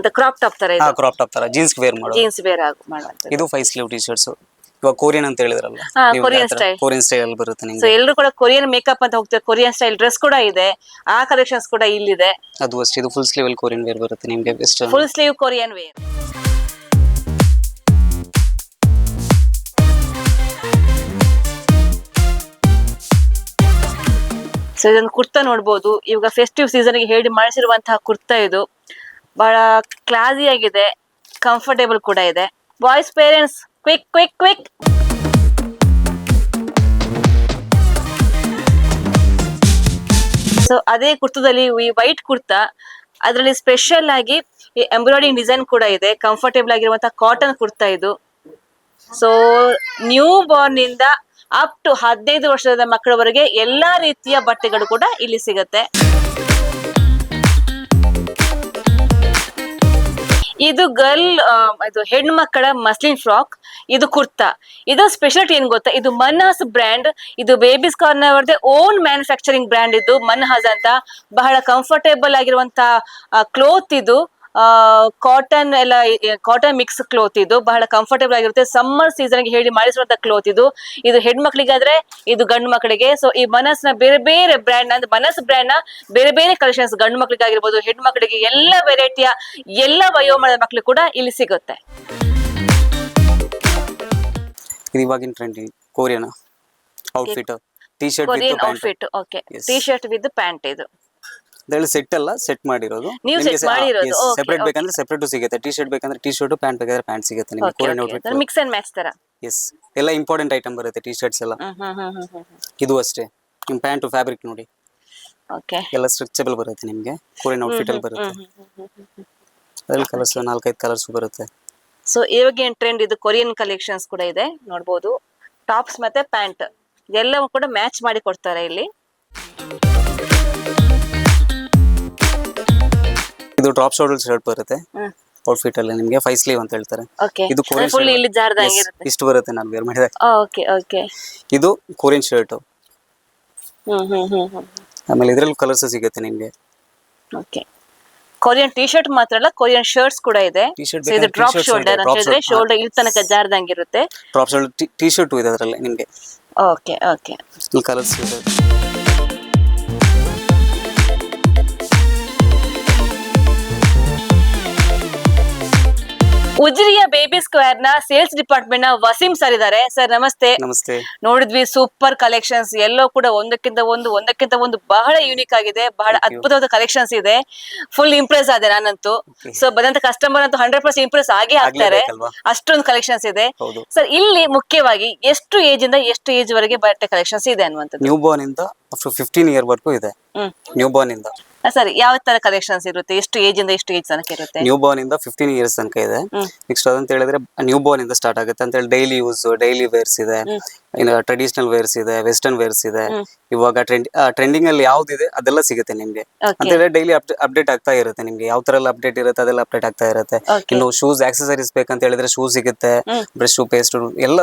the crop top ತರ ಹಾ ಇದೆ? ಕ್ರಾಪ್ ಟಾಪ್ ತರ. ಜೀನ್ಸ್ ವೇರ್ ಮಾಡೋದು ಜೀನ್ಸ್ ವೇರ್ ಆಗ ಮಾಡುವಂಥದ್ದು ಇದು ಫೈವ್ ಸ್ಲೀವ್ ಟಿ ಶರ್ಟ್ಸ್ ಇವಾಗ ಕೊರಿಯನ್ ಅಂತ ಹೇಳಿದ್ರಲ್ಲ. ಹಾ, ಸ್ಟೈಲ್ style. ಕೊರಿಯನ್ ಸ್ಟೈಲ್ ಅಲ್ಲಿ ಬರುತ್ತೆ ಸೊ ನಿಮ್ಗೆ ಎಲ್ಲರೂ ಕೂಡ ಕೊರಿಯನ್ ಮೇಕಪ್ ಅಂತ ಹೋಗ್ತಾರೆ. ಕೊರಿಯನ್ ಸ್ಟೈಲ್ ಡ್ರೆಸ್ ಕೂಡ ಇದೆ. ಆ ಕಲೆಕ್ಷನ್ಸ್ ಕೂಡ ಇಲ್ಲಿದೆ. ಅದು ಅಷ್ಟೇ. ಇದು ಫುಲ್ ಸ್ಲೀವ್ ಅಲ್ಲಿ ಕೊರಿಯನ್ ವೇರ್ ಬರುತ್ತೆ ನಿಮ್ಗೆ western full sleeve Korean wear so ಇದೊಂದು ಕುರ್ತಾ ನೋಡ್ಬೋದು. ಇವಾಗ ಫೆಸ್ಟಿವ್ ಸೀಸನ್ಗೆ ಹೇಳಿ ಮಾಡಿಸಿರುವಂತಹ ಕುರ್ತಾ ಇದು. ಬಹಳ ಕ್ಲಾಸಿ ಆಗಿದೆ. ಕಂಫರ್ಟೇಬಲ್ ಕೂಡ ಇದೆ. Boys parents quick quick quick so ಅದೇ ಕುರ್ತದಲ್ಲಿ ಈ ವೈಟ್ ಕುರ್ತಾ, ಅದರಲ್ಲಿ ಸ್ಪೆಷಲ್ ಆಗಿ ಈ ಎಂಬ್ರಾಯ್ಡಿಂಗ್ ಡಿಸೈನ್ ಕೂಡ ಇದೆ. ಕಂಫರ್ಟೇಬಲ್ ಆಗಿರುವಂತಹ ಕಾಟನ್ ಕುರ್ತಾ ಇದು. ಸೊ ನ್ಯೂ ಬಾರ್ನ್ ಇಂದ ಅಪ್ ಟು ಹದಿನೈದು ವರ್ಷದ ಮಕ್ಕಳವರೆಗೆ ಎಲ್ಲಾ ರೀತಿಯ ಬಟ್ಟೆಗಳು ಕೂಡ ಇಲ್ಲಿ ಸಿಗುತ್ತೆ. ಇದು ಗರ್ಲ್ ಇದು ಹೆಣ್ಮಕ್ಕಳ ಮಸ್ಲಿನ್ ಫ್ರಾಕ್, ಇದು ಕುರ್ತಾ. ಇದು ಸ್ಪೆಷಾಲಿಟಿ ಏನ್ ಗೊತ್ತಾ? ಇದು ಮನ್ಹಾಸ್ ಬ್ರ್ಯಾಂಡ್, ಇದು ಬೇಬಿಸ್ ಕಾರ್ನ್ ಅವರದೇ ಓನ್ ಮ್ಯಾನುಫ್ಯಾಕ್ಚರಿಂಗ್ ಬ್ರ್ಯಾಂಡ್ ಇದು ಮನ್ಹಾಸ್ ಅಂತ ಬಹಳ ಕಂಫರ್ಟೇಬಲ್ ಆಗಿರುವಂತಹ ಕ್ಲೋತ್ ಇದು. ಕಾಟನ್ ಎಲ್ಲ ಕಾಟನ್ ಮಿಕ್ಸ್ ಕ್ಲೋತ್ ಇದು. ಬಹಳ ಕಂಫರ್ಟೇಬಲ್ ಆಗಿರುತ್ತೆ. ಸಮ್ಮರ್ ಸೀಸನ್ಗೆ ಹೇಳಿ ಮಾಡಿಸುವಂತ ಕ್ಲೋತ್ ಇದು. ಇದು ಹೆಣ್ಮಕ್ಳಿಗಾದ್ರೆ ಇದು ಗಂಡು ಮಕ್ಕಳಿಗೆ ಸೊ ಈ ಮನಸ್ನ ಬೇರೆ ಬೇರೆ ಬ್ರ್ಯಾಂಡ್ ಅಂದ್ರೆ ಮನಸ್ ಬ್ರ್ಯಾಂಡ್ನ ಬೇರೆ ಬೇರೆ ಕಲೆಕ್ಷನ್ಸ್ ಗಂಡು ಮಕ್ಕಳಿಗಾಗಿರ್ಬೋದು ಹೆಣ್ಮಕ್ಳಿಗೆ ಎಲ್ಲ ವೆರೈಟಿಯ ಎಲ್ಲ ವಯೋಮಾನದ ಮಕ್ಕಳು ಕೂಡ ಇಲ್ಲಿ ಸಿಗುತ್ತೆ. ಇದು ಇವಾಗಿನ trend Korean outfit T-shirt Korean outfit okay. T-shirt with pant ಇದು. ಹೇಳಿ ಸೆಟ್ ಅಲ್ಲ ಸೆಟ್ ಮಾಡಿರೋದು. ನೀವು set ಮಾಡಿರೋದು, okay, ಸೆಪರೇಟ್ okay. ಬೇಕಂದ್ರೆ ಸೆಪರೇಟ್ ಸಿಗುತ್ತೆ. ಟಿ ಶರ್ಟ್ ಬೇಕಂದ್ರೆ ಟಿ ಶರ್ಟ್ ಪ್ಯಾಂಟ್ ಬೇಕಾದ್ರೆ ಪ್ಯಾಂಟ್ ಸಿಗುತ್ತೆ. ನಿಮಗೆ Korean outfit mix and match ತರ. ಎಸ್ ಎಲ್ಲ ಇಂಪಾರ್ಟೆಂಟ್ ಐಟಮ್ ಬರುತ್ತೆ ಟಿ ಶರ್ಟ್ಸ್ ಎಲ್ಲ. Hmm hmm hmm hmm hmm. ಇದು ಅಷ್ಟೇ. ನಿಮ್ ಪ್ಯಾಂಟ್ ಫ್ಯಾಬ್ರಿಕ್ ನೋಡಿ. ಓಕೆ ಎಲ್ಲ ಸ್ಟ್ರೆಚಬಲ್ ಬರುತ್ತೆ ನಿಮಗೆ. ಕೋರಿಯನ್ ಔಟ್ಫಿಟ್ ಅಲ್ಲಿ ಬರುತ್ತೆ. ಅದ್ರಲ್ಲಿ ಕಲರ್ಸ್ ನಾಲ್ಕೈದು ಕಲರ್ಸ್ ಬರುತ್ತೆ. ಸೊ ಇವಾಗಿನ ಟ್ರೆಂಡ್ ಇದು? ಕೊರಿಯನ್ ಕಲೆಕ್ಷನ್ಸ್ ಕೂಡ ಇದೆ. ನೋಡ್ಬೋದು. ಟಾಪ್ಸ್ ಮತ್ತೆ ಪ್ಯಾಂಟ್ ಎಲ್ಲವೂ ಕೂಡ ಮ್ಯಾಚ್ ಮಾಡಿ ಕೊಡ್ತಾರೆ ಇಲ್ಲಿ. ಇದು ಡ್ರಾಪ್ ಶೋಲ್ಡರ್ ಶರ್ಟ್ ಬರುತ್ತೆ. ಔಟ್ಫಿಟ್ ಅಲ್ಲಿ ನಿಮಗೆ. ಫೈವ್ ಸ್ಲೀವ್ ಅಂತ ಹೇಳ್ತಾರೆ. ಇದು ಕೊರಿಯನ್ ಜಾರ್ದಂಗೆ ಇರುತ್ತೆ. ಇಷ್ಟು ಬರುತ್ತೆ ನಾನು ವೇರ್ ಮಾಡಿದಾಗ ಓಕೆ ಓಕೆ ಇದು ಕೊರಿಯನ್ ಶರ್ಟ್ ಆಮೇಲೆ ಇದ್ರಲ್ಲಿ ಕಲರ್ಸ್ ಸಿಗುತ್ತೆ ನಿಮಗೆ. ಓಕೆ ಕೊರಿಯನ್ ಟಿ ಶರ್ಟ್ ಮಾತ್ರ ಅಲ್ಲ ಕೊರಿಯನ್ ಶರ್ಟ್ಸ್ ಕೂಡ ಇದೆ. ಇದು ಡ್ರಾಪ್ ಶೋಲ್ಡರ್ ಅಂತ ಹೇಳಿದ್ರೆ ಶೋಲ್ಡರ್ ಇಲ್ಲಿ ತನಕ ಜಾರ್ದಂಗಿರುತ್ತೆ ಡ್ರಾಪ್ ಶೋಲ್ಡರ್ ಟಿ ಶರ್ಟ್ ಇದೆ ಅದರಲ್ಲಿ ನಿಮಗೆ. ಓಕೆ ಓಕೆ ಕಲರ್ಸ್ ಇದೆ. ಉಜಿರಿಯ ಬೇಬಿ ಸ್ಕ್ವೇರ್ನ ಸೇಲ್ಸ್ ಡಿಪಾರ್ಟ್ಮೆಂಟ್ನ ವಸೀಂ ಸರ್ ಇದ್ದಾರೆ ಸರ್ ನಮಸ್ತೆ. ನಮಸ್ತೆ. ನೋಡಿದ್ವಿ ಸೂಪರ್ ಕಲೆಕ್ಷನ್ಸ್ ಎಲ್ಲೋ ಕೂಡ ಒಂದಕ್ಕಿಂತ ಒಂದು ಒಂದಕ್ಕಿಂತ ಒಂದು ಬಹಳ ಯೂನಿಕ್ ಆಗಿದೆ. ಬಹಳ ಅದ್ಭುತವಾದ ಕಲೆಕ್ಷನ್ಸ್ ಇದೆ. ಫುಲ್ ಇಂಪ್ರೆಸ್ ಆದೆ ನಾನಂತೂ. ಸೊ ಬಂದಂತ ಕಸ್ಟಮರ್ ಅಂತೂ ಹಂಡ್ರೆಡ್ ಪರ್ಸೆಂಟ್ ಇಂಪ್ರೆಸ್ ಆಗಿ ಆಗ್ತಾರೆ. ಅಷ್ಟೊಂದು ಕಲೆಕ್ಷನ್ಸ್ ಇದೆ. ಸರ್ ಇಲ್ಲಿ ಮುಖ್ಯವಾಗಿ ಎಷ್ಟು ಏಜ್ ಇಂದ ಎಷ್ಟು ಏಜ್ ವರೆಗೆ ಬಟ್ಟೆ ಕಲೆಕ್ಷನ್ಸ್ ಇದೆ ಅನ್ನುವಂಥದ್ದು. ನ್ಯೂ ಬಾರ್ನ್ ಇಂದ ಫಿಫ್ಟೀನ್ ಇಯರ್ ವರ್ಗೂ ಇದೆ. ನ್ಯೂ ಬಾರ್ನ್ ಇಂದ. ಸರ್ ಯಾವ ತರ ಕಲೆಕ್ಷನ್ಸ್ ಇರುತ್ತೆ? ಎಷ್ಟು ಏಜ್ ಇಂದ ಎಷ್ಟು ಏಜ್ ತನಕ ಇರುತ್ತೆ? ನ್ಯೂ ಬೋರ್ನ್ ಇಂದ ಫಿಫ್ಟೀನ್ ಇಯರ್ಸ್ ತನಕ ಇದೆ. ನೆಕ್ಸ್ಟ್ ಅದಂತ ಹೇಳಿದ್ರೆ ನ್ಯೂ ಬೋರ್ನ್ ಇಂದ ಸ್ಟಾರ್ಟ್ ಆಗುತ್ತೆ. ಅಂತ ಹೇಳಿ ಡೈಲಿ ಯೂಸ್ ಡೈಲಿ ವೇರ್ಸ್ ಇದೆ. ಇನ್ನು ಟ್ರೆಡಿಷನಲ್ ವೇರ್ಸ್ ಇದೆ ವೆಸ್ಟರ್ನ್ ವೇರ್ಸ್ ಇದೆ. ಇವಾಗ ಟ್ರೆಂಡ್ ಟ್ರೆಂಡಿಂಗ್ ಅಲ್ಲಿ ಯಾವ್ದಿದೆ ಅದೆಲ್ಲ ಸಿಗುತ್ತೆ ನಿಮ್ಗೆ. ಅಂತ ಹೇಳಿ ಡೈಲಿ ಅಪ್ಡೇಟ್ ಆಗ್ತಾ ಇರುತ್ತೆ ನಿಮ್ಗೆ. ಯಾವ ತರ ಎಲ್ಲ ಅಪ್ಡೇಟ್ ಇರುತ್ತೆ ಅದೆಲ್ಲ ಅಪ್ಡೇಟ್ ಆಗ್ತಾ ಇರುತ್ತೆ. ಇನ್ನು ಶೂಸ್ ಆಕ್ಸೆಸರೀಸ್ ಬೇಕಂತ ಹೇಳಿದ್ರೆ ಶೂ ಸಿಗುತ್ತೆ. ಬ್ರಷ್ ಪೇಸ್ಟ್ ಎಲ್ಲ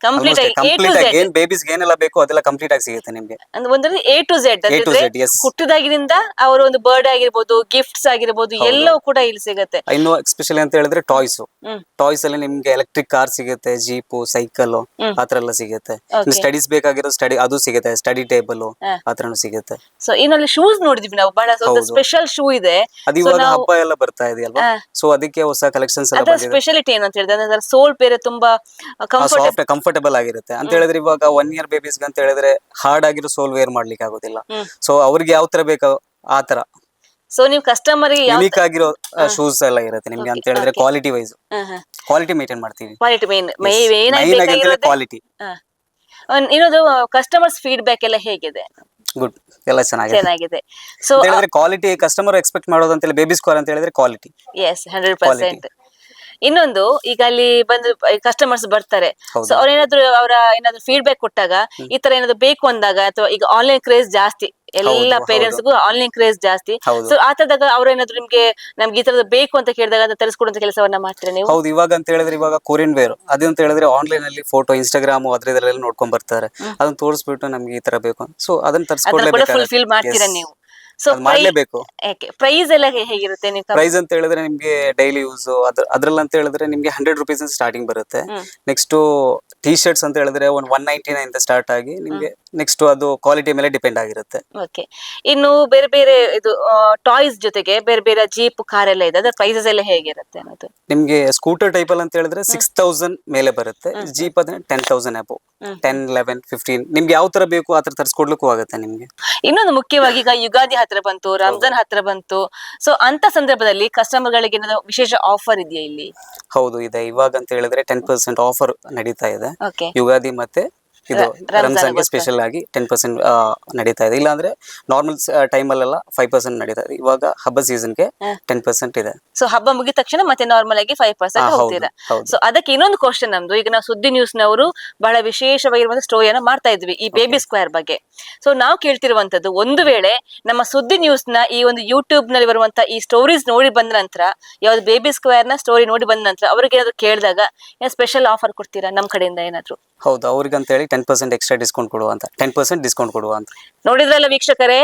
ಕಂಪ್ಲೀಟ್ ಆಗಿ ಎ ಟು ಕಂಪ್ಲೀಟ್ ಆಗಿ ಝೆಡ್ ಏನ್ ಬೇಬೀಸ್ ಏನೆಲ್ಲ ಬೇಕು ಅದೆಲ್ಲ ಕಂಪ್ಲೀಟ್ ಆಗಿ ಸಿಗುತ್ತೆ ನಿಮ್ಗೆ ಅಂದ್ರೆ A to Z A to Z, yes. ಹುಟ್ಟಿದಾಗಿನಿಂದ ಅವರ ಒಂದು ಬರ್ಡೇ ಆಗಿರ್ಬೋದು ಗಿಫ್ಟ್ಸ್ ಆಗಿರ್ಬೋದು ಎಲ್ಲವೂ ಕೂಡ ಇಲ್ಲಿ ಸಿಗುತ್ತೆ ಇನ್ನು ಎಸ್ಪೆಷಲಿ ಅಂತ ಹೇಳಿದ್ರೆ ಟಾಯ್ಸ್ ಹ್ಮ್. ಟಾಯ್ಸ್ ಅಲ್ಲಿ ನಿಮ್ಗೆ ಎಲೆಕ್ಟ್ರಿಕ್ ಕಾರ್ ಸಿಗುತ್ತೆ ಜೀಪು ಸೈಕಲ್ ಹ್ಮ್. ಆತರ ಎಲ್ಲ ಸಿಗುತ್ತೆ Okay. ಸ್ಟಡೀಸ್ ಬೇಕಾಗಿರೋ ಸ್ಟಡಿ ಅದು ಸಿಗುತ್ತೆ ಸ್ಟಡಿ ಟೇಬಲ್ ಹಾ. ಆತರನು ಸಿಗುತ್ತೆ ಸೊ ಇನ್ನಲ್ಲಿ ಶೂಸ್ ನೋಡಿದ್ವಿ ನಾವು ಬಹಳ ಹೌದು. ಸ್ಪೆಷಲ್ ಶೂ ಇದೆ ಅದು So ಇವಾಗ ನಾವು- ಹಬ್ಬ ಎಲ್ಲ ಬರ್ತಾ ಇದೆಯಲ್ವಾ ಹಾ. ಸೊ ಅದಕ್ಕೆ ಹೊಸ ಕಲೆಕ್ಷನ್ಸ್ ಎಲ್ಲ ಅದರ ಬಂದಿದೆ ಸ್ಪೆಷಾಲಿಟಿ ಏನು ಅಂತ ಹೇಳಿದ್ರೆ ಸೋಲ್ ಬೇರೆ ತುಂಬಾ ಕಂಫರ್ಟ್ ಸಾಫ್ಟ್ ಕಂಫರ್ಟಬಲ್ ಆಗಿರುತ್ತೆ. ಅಂತ ಹೇಳಿದ್ರೆ ಇವಾಗ ಒನ್ ಇಯರ್ ಬೇಬೀಸ್ ಅಂತ ಹೇಳಿದ್ರೆ ಹಾರ್ಡ್ ಆಗಿರೋ ಸೋಲ್ ವೇರ್ ಮಾಡ್ಲಿಕ್ಕೆ ಆಗೋದಿಲ್ಲ. ಸೊ ಅವ್ರಿಗೆ ಯಾವ ತರ ಬೇಕೋ ಆ ತರ. ಸೊ ನೀವು ಕಸ್ಟಮರ್ ಯುನೀಕ್ ಆಗಿರೋ ಶೂಸ್ ಎಲ್ಲ ಇರುತ್ತೆ ನಿಮ್ಗೆ ಅಂತ ಹೇಳಿದ್ರೆ ಕ್ವಾಲಿಟಿ ವೈಸ್ ಕ್ವಾಲಿಟಿ ಮೇಂಟೈನ್ ಮಾಡ್ತೀವಿ. Quality main quality. ಇನ್ನೊಂದು ಕಸ್ಟಮರ್ಸ್ ಫೀಡ್ಬ್ಯಾಕ್ ಎಲ್ಲ ಹೇಗಿದೆ? ಗುಡ್ ಎಲ್ಲ ಚೆನ್ನಾಗಿದೆ. ಚೆನ್ನಾಗಿದೆ. ಸೊ ಹೇಳಿದ್ರೆ ಕ್ವಾಲಿಟಿ ಕಸ್ಟಮರ್ ಎಕ್ಸ್ಪೆಕ್ಟ್ ಮಾಡೋದು ಅಂತ ಹೇಳಿ ಬೇಬಿ ಸ್ಕೋರ್ ಅಂತ ಹೇಳಿದ್ರೆ ಕ್ವಾಲಿಟಿ ಎಸ್ ಹಂಡ್ರೆಡ್ ಪರ್ಸೆಂಟ್ ಇನ್ನೊಂದು ಈಗ ಅಲ್ಲಿ ಬಂದು ಕಸ್ಟಮರ್ಸ್ ಬರ್ತಾರೆ. ಸೊ ಅವ್ರ ಏನಾದ್ರು ಅವರ ಏನಾದ್ರು ಫೀಡ್ಬ್ಯಾಕ್ ಕೊಟ್ಟಾಗ ಈ ತರ ಏನಾದ್ರು ಬೇಕು ಅಂದಾಗ ಅಥವಾ ಈಗ ಆನ್ಲೈನ್ ಕ್ರೇಜ್ ಜಾಸ್ತಿ ಎಲ್ಲ ಪೇರೆಂಟ್ಸ್ಗೂ ಆನ್ಲೈನ್ ಕ್ರೇಜ್ ಜಾಸ್ತಿ. ಸೊ ಆ ತರದಾಗ ಅವ್ರೇನಾದ್ರು ನಿಮ್ಗೆ ನಮ್ಗೆ ಈ ತರದ ಬೇಕು ಅಂತ ಕೇಳಿದಾಗ ಅದನ್ನ ತರಿಸ್ಕೊಡುವಂತ ಕೆಲಸವನ್ನ ಮಾಡ್ತೀರಾ ನೀವು? ಹೌದು ಇವಾಗ ಅಂತ ಹೇಳಿದ್ರೆ ಇವಾಗ ಕೊರಿಯನ್ ವೇರ್ ಅದಂತ ಹೇಳಿದ್ರೆ ಆನ್ಲೈನ್ ಅಲ್ಲಿ ಫೋಟೋ ಇನ್ಸ್ಟಾಗ್ರಾಮ್ ಅದ್ರ ನೋಡ್ಕೊಂಡ್ ಬರ್ತಾರೆ. ಅದನ್ನ ತೋರಿಸ್ಬಿಟ್ಟು ನಮ್ಗೆ ಈ ತರ ಬೇಕು. ಸೊ ಅದನ್ನ ಅದನ್ನ ಕೂಡ ತರಿಸ್ಕೊಡ್ಲೇಬೇಕು ಫುಲ್ಫಿಲ್ ಮಾಡ್ತೀರಾ ನೀವು? ಸೊ ಮಾಡ್ಲೇಬೇಕು. ಪ್ರೈಸ್ ಎಲ್ಲ ಹೇಗಿರುತ್ತೆ ನೀವು ಪ್ರೈಸ್ ಅಂತ ಹೇಳಿದ್ರೆ ನಿಮ್ಗೆ ಡೈಲಿ ಯೂಸ್ ಅದ್ರ ಅದ್ರಲ್ಲಿ ಅಂತ ಹೇಳಿದ್ರೆ ನಿಮ್ಗೆ ಹಂಡ್ರೆಡ್ ರುಪೀಸ್ ಸ್ಟಾರ್ಟಿಂಗ್ ಬರುತ್ತೆ. ನೆಕ್ಸ್ಟ್ ಟಿ ಶರ್ಟ್ಸ್ ಅಂತ ಹೇಳಿದ್ರೆ ಒಂದು ಒನ್ ನೈಂಟಿ ನೈನ್ ಸ್ಟಾರ್ಟ್ ಆಗಿ ನಿಮ್ಗೆ ನೆಕ್ಸ್ಟ್ ಅದು ಕ್ವಾಲಿಟಿ ಮೇಲೆ ಡಿಪೆಂಡ್ ಆಗಿರುತ್ತೆ. ಓಕೆ ಇನ್ನು ಬೇರೆ ಬೇರೆ ಇದು ಟಾಯ್ಸ್ ಜೊತೆಗೆ ಬೇರೆ ಬೇರೆ ಜೀಪ್ ಕಾರ್ ಎಲ್ಲ ಇದೆ. ಅದರ ಪ್ರೈಸಸ್ ಎಲ್ಲ ಹೇಗಿರುತ್ತೆ ಅನ್ನೋದು? ನಿಮ್ಗೆ ಸ್ಕೂಟರ್ ಟೈಪ್ ಅಲ್ಲಿ ಅಂತ ಹೇಳಿದ್ರೆ ಸಿಕ್ಸ್ ತೌಸಂಡ್ ಮೇಲೆ ಬರುತ್ತೆ. ಜೀಪ್ ಅಂದ್ರೆ ten thousand above. Ten eleven fifteen ನಿಮ್ಗೆ ಯಾವ ತರ ಬೇಕು ಆತರ ತರ ತರಿಸ್ಕೊಡ್ಲಿಕ್ಕೂ ಆಗುತ್ತೆ ನಿಮ್ಗೆ. ಇನ್ನೊಂದು ಮುಖ್ಯವಾಗಿ ಈಗ ಯುಗಾದಿ ಹತ್ರ ಬಂತು ರಂಜಾನ್ ಹತ್ರ ಬಂತು. ಸೊ ಅಂತ ಸಂದರ್ಭದಲ್ಲಿ ಕಸ್ಟಮರ್ ಗಳಿಗೆ ಏನಾದ್ರು ವಿಶೇಷ ಆಫರ್ ಇದೆಯಾ ಇಲ್ಲಿ? ಹೌದು ಇದೆ. ಇವಾಗ ಅಂತ ಹೇಳಿದ್ರೆ ಟೆನ್ ಪರ್ಸೆಂಟ್ ಆಫರ್ ನಡೀತಾ ಇದೆ. ಓಕೆ ಯುಗಾದಿ ಮತ್ತೆ ಇದು ರಂಜಾನ್ಗೆ ರಂಜಾನ್ಗೆ ಸ್ಪೆಷಲ್ ಆಗಿ ಟೆನ್ ಪರ್ಸೆಂಟ್ ನಡೀತಾ ಇದೆ. ಇಲ್ಲಾಂದ್ರೆ ನಾರ್ಮಲ್ ಟೈಮಲ್ಲೆಲ್ಲ ಫೈವ್ ಪರ್ಸೆಂಟ್ ನಡೀತಾ ಇದೆ. ಇವಾಗ ಹಬ್ಬ ಸೀಸನ್ಗೆ ಟೆನ್ ಪರ್ಸೆಂಟ್ ಇದೆ. ಸೊ ಹಬ್ಬ ಮುಗಿದ ತಕ್ಷಣ ಮತ್ತೆ ನಾರ್ಮಲ್ ಆಗಿ ಫೈವ್ ಪರ್ಸೆಂಟ್ ಹೋಗ್ತಿದೆ. ಸೊ ಅದಕ್ಕೆ ಇನ್ನೊಂದು ಕ್ವಶನ್ ನಮ್ದು. ಈಗ ನಾವು ಸುದ್ದಿ ನ್ಯೂಸ್ ನವರು ಬಹಳ ವಿಶೇಷವಾಗಿರುವಂತಹ ಸ್ಟೋರಿಯನ್ನ ಮಾಡ್ತಾ ಇದ್ವಿ ಈ ಬೇಬಿ ಸ್ಕ್ವೇರ್ ಬಗ್ಗೆ. ಸೊ ನಾವು ಕೇಳ್ತಿರುವಂತದ್ದು ಒಂದು ವೇಳೆ ನಮ್ಮ ಸುದ್ದಿ ನ್ಯೂಸ್ನ ಈ ಒಂದು ಯೂಟ್ಯೂಬ್ನಲ್ಲಿ ಬರುವಂತ ಈ ಸ್ಟೋರೀಸ್ ನೋಡಿ ಬಂದ ನಂತರ ಯಾವ್ದು ಬೇಬಿ ಸ್ಕ್ವೇರ್ನ ಸ್ಟೋರಿ ನೋಡಿ ಬಂದ ನಂತರ ಅವ್ರಿಗೆ ಏನಾದ್ರು ಕೇಳಿದಾಗ ಸ್ಪೆಷಲ್ ಆಫರ್ ಕೊಡ್ತೀರಾ ನಮ್ ಕಡೆಯಿಂದ ಏನಾದ್ರು? ಹೌದು ಅವ್ರಿಗೆ ಅಂತ ಹೇಳಿ ಟೆನ್ ಪರ್ಸೆಂಟ್ ಎಕ್ಸ್ಟ್ರಾ ಡಿಸ್ಕೌಂಟ್ ಕೊಡುವ ಅಂತ ಟೆನ್ ಪರ್ಸೆಂಟ್ ಡಿಸ್ಕೌಂಟ್ ಕೊಡುವ ಅಂತ. ನೋಡಿದ್ರಲ್ಲ ವೀಕ್ಷಕರೇ,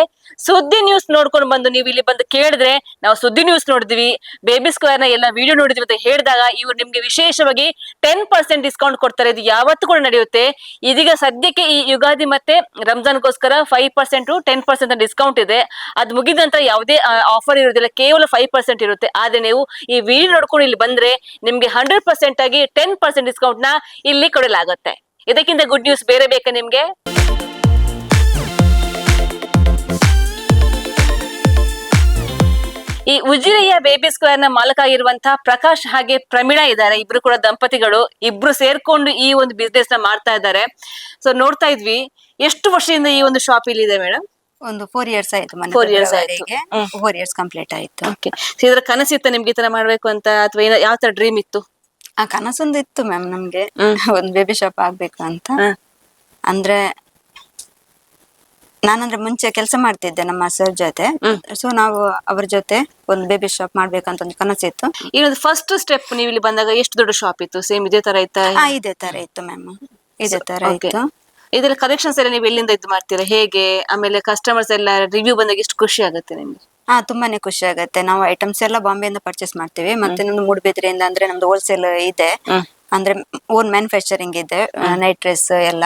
ಸುದ್ದಿ ನ್ಯೂಸ್ ನೋಡ್ಕೊಂಡು ಬಂದು ನೀವು ಇಲ್ಲಿ ಬಂದು ಕೇಳಿದ್ರೆ, ನಾವು ಸುದ್ದಿ ನ್ಯೂಸ್ ನೋಡಿದ್ವಿ ಬೇಬಿ ಸ್ಕ್ವೇರ್ನ ಎಲ್ಲ ವಿಡಿಯೋ ನೋಡಿದ್ವಿ ಅಂತ ಹೇಳಿದಾಗ ಇವ್ರು ನಿಮ್ಗೆ ವಿಶೇಷವಾಗಿ ಟೆನ್ ಪರ್ಸೆಂಟ್ ಡಿಸ್ಕೌಂಟ್ ಕೊಡ್ತಾರೆ. ಇದು ಯಾವತ್ತೂ ಕೂಡ ನಡೆಯುತ್ತೆ. ಇದೀಗ ಸದ್ಯಕ್ಕೆ ಈ ಯುಗಾದಿ ಮತ್ತೆ ರಂಜಾನ್ಗೋಸ್ಕರ five percent ten percent discount ಇದೆ. ಅದು ಮುಗಿದ ನಂತರ ಯಾವುದೇ ಆಫರ್ ಇರೋದಿಲ್ಲ, ಕೇವಲ ಫೈವ್ ಪರ್ಸೆಂಟ್ ಇರುತ್ತೆ. ಆದ್ರೆ ನೀವು ಈ ವಿಡಿಯೋ ನೋಡ್ಕೊಂಡು ಇಲ್ಲಿ ಬಂದ್ರೆ ನಿಮ್ಗೆ ಹಂಡ್ರೆಡ್ ಪರ್ಸೆಂಟ್ ಆಗಿ ಟೆನ್ ಪರ್ಸೆಂಟ್ ಡಿಸ್ಕೌಂಟ್ನ ಇಲ್ಲಿ ಕೊಡಲಾಗುತ್ತೆ. ಇದಕ್ಕಿಂತ ಗುಡ್ ನ್ಯೂಸ್ ಬೇರೆ ಬೇಕಾ ನಿಮ್ಗೆ? ಈ ಉಜಿರೆಯ ಬೇಬಿ ಸ್ಕ್ವೇರ್ನ ಮಾಲಕ ಆಗಿರುವಂತಹ ಪ್ರಕಾಶ್ ಹಾಗೆ ಪ್ರಮೀಳಾ ಇದ್ದಾರೆ. ಇಬ್ರು ಕೂಡ ದಂಪತಿಗಳು. ಇಬ್ರು ಸೇರ್ಕೊಂಡು ಈ ಒಂದು ಬಿಸ್ನೆಸ್ನ ಮಾಡ್ತಾ ಇದ್ದಾರೆ. ಸೊ ನೋಡ್ತಾ ಇದ್ವಿ. ಎಷ್ಟು ವರ್ಷದಿಂದ ಈ ಒಂದು ಶಾಪ್ ಇಲ್ಲಿ ಇದೆ ಮೇಡಮ್ ಒಂದು ಫೋರ್ ಇಯರ್ಸ್ ಆಯ್ತು ಫೋರ್ ಇಯರ್ಸ್ ಆಯ್ತು. ಫೋರ್ ಇಯರ್ಸ್ ಕಂಪ್ಲೀಟ್ ಆಯ್ತು. ಓಕೆ ಇದರ ಕನಸಿತ್ತ ನಿಮ್ಗೆ ಈ ತರ ಮಾಡ್ಬೇಕು ಅಂತ? ಅಥವಾ ಯಾವ ತರ ಡ್ರೀಮ್ ಇತ್ತು? ಆ ಕನಸೊಂದು ಇತ್ತು ಮ್ಯಾಮ್ ನಮ್ಗೆ. ಒಂದ್ ಬೇಬಿ ಶಾಪ್ ಆಗ್ಬೇಕು ಅಂತ. ಅಂದ್ರೆ ನಾನಂದ್ರೆ ಮುಂಚೆ ಕೆಲಸ ಮಾಡ್ತಿದ್ದೆ ನಮ್ಮ ಸರ್ ಜೊತೆ. ಸೊ ನಾವು ಅವ್ರ ಜೊತೆ ಒಂದು ಬೇಬಿ ಶಾಪ್ ಮಾಡ್ಬೇಕಂತ ಒಂದು ಕನಸಿತ್ತು. ಈಗ ಫಸ್ಟ್ ಸ್ಟೆಪ್ ನೀವು ಇಲ್ಲಿ ಬಂದಾಗ ಎಷ್ಟು ದೊಡ್ಡ ಶಾಪ್ ಇತ್ತು? ಸೇಮ್ ಇದೇ ತರ ಇತ್ತಾ? ಇದೇ ತರ ಇತ್ತು ಮ್ಯಾಮ್. ಇದೇ ತರ. ಇತ್ತು. ಇದ್ರ ಕಲೆಕ್ಷನ್ಸ್ ಎಲ್ಲ ನೀವು ಎಲ್ಲಿಂದ ಇದು ಮಾಡ್ತೀರಾ? ಹೇಗೆ? ಆಮೇಲೆ ಕಸ್ಟಮರ್ಸ್ ಎಲ್ಲ ರಿವ್ಯೂ ಬಂದಾಗ ಎಷ್ಟು ಖುಷಿ ಆಗುತ್ತೆ ನಿಮ್ಗೆ? ಹಾ ತುಂಬಾನೇ ಖುಷಿ ಆಗತ್ತೆ. ನಾವು ಐಟಮ್ಸ್ ಎಲ್ಲ ಬಾಂಬೆಯಿಂದ ಪರ್ಚೇಸ್ ಮಾಡ್ತೀವಿ. ಮತ್ತೆ ನಮ್ದು ಮೂಡಬಿದ್ರೆಯಿಂದ ಅಂದ್ರೆ ನಮ್ದು ಹೋಲ್ಸೇಲ್ ಇದೆ. ಅಂದ್ರೆ ಓನ್ ಮ್ಯಾನುಫ್ಯಾಕ್ಚರಿಂಗ್ ಇದೆ ನೈಟ್ ಡ್ರೆಸ್ ಎಲ್ಲ.